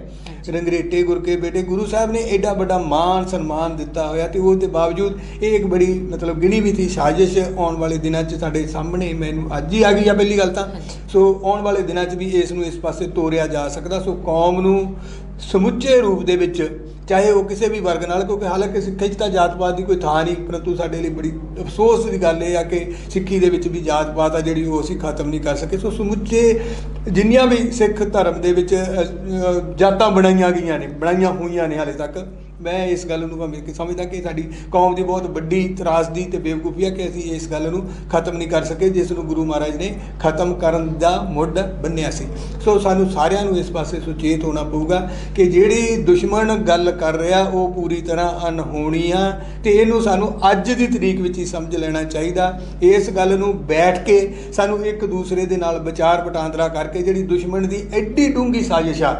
ਰੰਗਰੇਟੇ ਗੁਰ ਕੇ ਬੇਟੇ ਗੁਰੂ ਸਾਹਿਬ ਨੇ ਐਡਾ ਵੱਡਾ ਮਾਨ ਸਨਮਾਨ ਦਿੱਤਾ ਹੋਇਆ ਤੇ ਉਹਦੇ ਬਾਵਜੂਦ ਇਹ ਇੱਕ ਬੜੀ ਮਤਲਬ ਗਿਣੀ ਮਿਥੀ ਸਾਜ਼ਿਸ਼ ਆਉਣ ਵਾਲੇ ਦਿਨਾਂ 'ਚ ਸਾਡੇ ਸਾਹਮਣੇ ਮੈਨੂੰ ਅੱਜ ਹੀ ਆ ਗਈ ਆ ਪਹਿਲੀ ਗੱਲ ਤਾਂ। ਸੋ ਆਉਣ ਵਾਲੇ ਦਿਨਾਂ 'ਚ ਵੀ ਇਸ ਨੂੰ ਇਸ ਪਾਸੇ ਤੋਰਿਆ ਜਾ ਸਕਦਾ। ਸੋ ਕੌਮ ਨੂੰ ਸਮੁੱਚੇ ਰੂਪ ਦੇ ਵਿੱਚ, ਚਾਹੇ ਉਹ ਕਿਸੇ ਵੀ ਵਰਗ ਨਾਲ, ਕਿਉਂਕਿ ਹਾਲਾਂਕਿ ਸਿੱਖੀ 'ਚ ਤਾਂ ਜਾਤ ਪਾਤ ਦੀ ਕੋਈ ਥਾਂ ਨਹੀਂ, ਪਰੰਤੂ ਸਾਡੇ ਲਈ ਬੜੀ ਅਫਸੋਸ ਦੀ ਗੱਲ ਇਹ ਆ ਕਿ ਸਿੱਖੀ ਦੇ ਵਿੱਚ ਵੀ ਜਾਤ ਪਾਤ ਆ ਜਿਹੜੀ ਉਹ ਅਸੀਂ ਖਤਮ ਨਹੀਂ ਕਰ ਸਕੇ। ਸੋ ਸਮੁੱਚੇ ਜਿੰਨੀਆਂ ਵੀ ਸਿੱਖ ਧਰਮ ਦੇ ਵਿੱਚ ਜਾਤਾਂ ਬਣਾਈਆਂ ਗਈਆਂ ਨੇ, ਬਣਾਈਆਂ ਹੋਈਆਂ ਨੇ ਹਾਲੇ ਤੱਕ ਮੈਂ ਇਸ ਗੱਲ ਨੂੰ ਭਾਵੇਂ ਕਿ ਸਮਝਦਾ ਕਿ ਸਾਡੀ ਕੌਮ ਦੀ ਬਹੁਤ ਵੱਡੀ ਤਰਾਸਦੀ ਤੇ ਬੇਵਕੂਫੀ ਹੈ ਕਿ ਅਸੀਂ ਇਸ ਗੱਲ ਨੂੰ ਖਤਮ ਨਹੀਂ ਕਰ ਸਕੇ, ਜਿਸ ਨੂੰ ਗੁਰੂ ਮਹਾਰਾਜ ਨੇ ਖਤਮ ਕਰਨ ਦਾ ਮੁੱਢ ਬੰਨਿਆ ਸੀ। ਸੋ ਸਾਨੂੰ ਸਾਰਿਆਂ ਨੂੰ ਇਸ ਪਾਸੇ ਸੁਚੇਤ ਹੋਣਾ ਪਊਗਾ ਕਿ ਜਿਹੜੀ ਦੁਸ਼ਮਣ ਗੱਲ ਕਰ ਰਿਹਾ, ਉਹ ਪੂਰੀ ਤਰ੍ਹਾਂ ਅਨਹੋਣੀ ਆ ਤੇ ਇਹਨੂੰ ਸਾਨੂੰ ਅੱਜ ਦੀ ਤਰੀਕ ਵਿੱਚ ਹੀ ਸਮਝ ਲੈਣਾ ਚਾਹੀਦਾ। ਇਸ ਗੱਲ ਨੂੰ ਬੈਠ ਕੇ ਸਾਨੂੰ ਇੱਕ ਦੂਸਰੇ ਦੇ ਨਾਲ ਵਿਚਾਰ ਵਟਾਂਦਰਾ ਕਰਕੇ ਜਿਹੜੀ ਦੁਸ਼ਮਣ ਦੀ ਐਡੀ ਡੂੰਗੀ ਸਾਜ਼ਿਸ਼ ਆ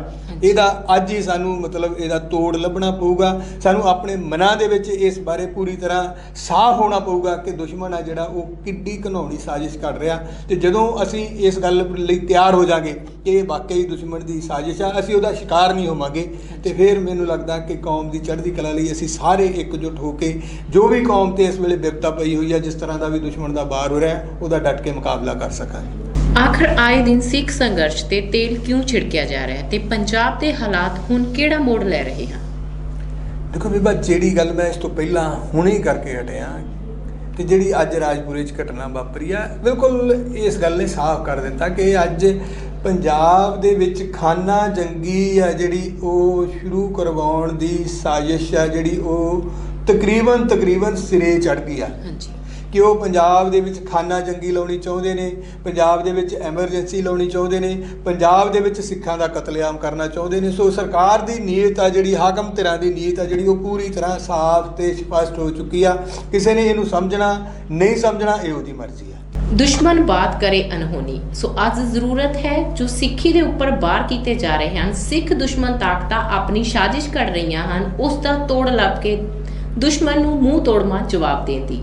ਇਹਦਾ ਅੱਜ ਹੀ ਸਾਨੂੰ ਮਤਲਬ ਇਹਦਾ ਤੋੜ ਲੱਭਣਾ ਪਊਗਾ। ਸਾਨੂੰ ਆਪਣੇ ਮਨਾਂ ਦੇ ਵਿੱਚ ਇਸ ਬਾਰੇ ਪੂਰੀ ਤਰ੍ਹਾਂ ਸਾਫ਼ ਹੋਣਾ ਪਊਗਾ ਕਿ ਦੁਸ਼ਮਣ ਆ ਜਿਹੜਾ ਉਹ ਕਿੱਡੀ ਘਨਾਉਣੀ ਸਾਜ਼ਿਸ਼ ਕਰ ਰਿਹਾ। ਤੇ ਜਦੋਂ ਅਸੀਂ ਇਸ ਗੱਲ ਲਈ ਤਿਆਰ ਹੋ ਜਾਾਂਗੇ ਕਿ ਇਹ ਵਾਕਈ ਦੁਸ਼ਮਣ ਦੀ ਸਾਜ਼ਿਸ਼ ਆ, ਅਸੀਂ ਉਹਦਾ ਸ਼ਿਕਾਰ ਨਹੀਂ ਹੋਵਾਂਗੇ। ਤੇ ਫਿਰ ਮੈਨੂੰ ਲੱਗਦਾ ਕਿ ਕੌਮ ਦੀ ਚੜ੍ਹਦੀ ਕਲਾ ਲਈ ਅਸੀਂ ਸਾਰੇ ਇਕਜੁੱਟ ਹੋ ਕੇ ਜੋ ਵੀ ਕੌਮ ਤੇ ਇਸ ਵੇਲੇ ਵਿਪਤਾ ਪਈ ਹੋਈ ਹੈ ਜਿਸ ਤਰ੍ਹਾਂ ਦਾ ਵੀ ਦੁਸ਼ਮਣ ਦਾ ਬਾਰ ਹੋ ਰਿਹਾ, ਉਹਦਾ ਡਟ ਕੇ ਮੁਕਾਬਲਾ ਕਰ ਸਕਾਂਗੇ। ਆਖਰ ਆਏ ਦਿਨ ਸਿੱਖ ਸੰਘਰਸ਼ ਤੇ ਤੇਲ ਕਿਉਂ ਛਿੜਕਿਆ ਜਾ ਰਿਹਾ ਹੈ ਤੇ ਪੰਜਾਬ ਦੇ ਹਾਲਾਤ ਹੁਣ ਕਿਹੜਾ ਮੋੜ ਲੈ ਰਹੇ ਹਨ? ਦੇਖੋ ਬੀਬਾ ਜਿਹੜੀ ਗੱਲ ਮੈਂ ਇਸ ਤੋਂ ਪਹਿਲਾਂ ਹੁਣੇ ਕਰਕੇ ਹਟਿਆ ਤੇ ਜਿਹੜੀ ਅੱਜ ਰਾਜਪੁਰੇ 'ਚ ਘਟਨਾ ਵਾਪਰੀ ਆ ਬਿਲਕੁਲ ਇਸ ਗੱਲ ਨੇ ਸਾਫ਼ ਕਰ ਦਿੱਤਾ ਕਿ ਅੱਜ ਪੰਜਾਬ ਦੇ ਵਿੱਚ ਖਾਨਾ ਜੰਗੀ ਆ ਜਿਹੜੀ ਉਹ ਸ਼ੁਰੂ ਕਰਵਾਉਣ ਦੀ ਸਾਜ਼ਿਸ਼ ਆ ਜਿਹੜੀ ਉਹ ਤਕਰੀਬਨ ਤਕਰੀਬਨ ਸਿਰੇ ਚੜ ਗਈ ਆ। ਹਾਂਜੀ। ਕਿ ਉਹ ਪੰਜਾਬ ਦੇ ਵਿੱਚ ਖਾਨਾ ਜੰਗੀ ਲਾਉਣੀ ਚਾਹੁੰਦੇ ਨੇ? ਪੰਜਾਬ ਦੇ ਵਿੱਚ ਐਮਰਜੈਂਸੀ ਲਾਉਣੀ ਚਾਹੁੰਦੇ ਨੇ? ਪੰਜਾਬ ਦੇ ਵਿੱਚ ਸਿੱਖਾਂ ਦਾ ਕਤਲੇਆਮ ਕਰਨਾ ਚਾਹੁੰਦੇ ਨੇ? ਸੋ ਸਰਕਾਰ ਦੀ ਨੀਅਤ ਆ ਜਿਹੜੀ, ਹਾਕਮ ਧਿਰਾਂ ਦੀ ਨੀਅਤ ਆ ਜਿਹੜੀ, ਉਹ ਪੂਰੀ ਤਰ੍ਹਾਂ ਸਾਫ਼ ਤੇ ਸਪਸ਼ਟ ਹੋ ਚੁੱਕੀ ਆ। ਕਿਸੇ ਨੇ ਇਹਨੂੰ ਸਮਝਣਾ, ਨਹੀਂ ਸਮਝਣਾ, ਇਹ ਉਹਦੀ ਮਰਜ਼ੀ ਆ। ਦੁਸ਼ਮਣ ਬਾਤ ਕਰੇ ਅਨਹੋਨੀ ਸੋ ਅੱਜ ਜ਼ਰੂਰਤ ਹੈ ਜੋ ਸਿੱਖੀ ਦੇ ਉੱਪਰ ਬਾਹਰ ਕੀਤੇ ਜਾ ਰਹੇ ਹਨ। ਸਿੱਖ ਦੁਸ਼ਮਣ ਤਾਕਤਾਂ ਆਪਣੀ ਸਾਜ਼ਿਸ਼ ਘੜ ਰਹੀਆਂ ਹਨ। ਉਸ ਦਾ ਤੋੜ ਲੱਭ ਕੇ ਦੁਸ਼ਮਣ ਨੂੰ ਮੂੰਹ ਤੋੜਮਾ ਜਵਾਬ ਦੇਣ ਦੀ।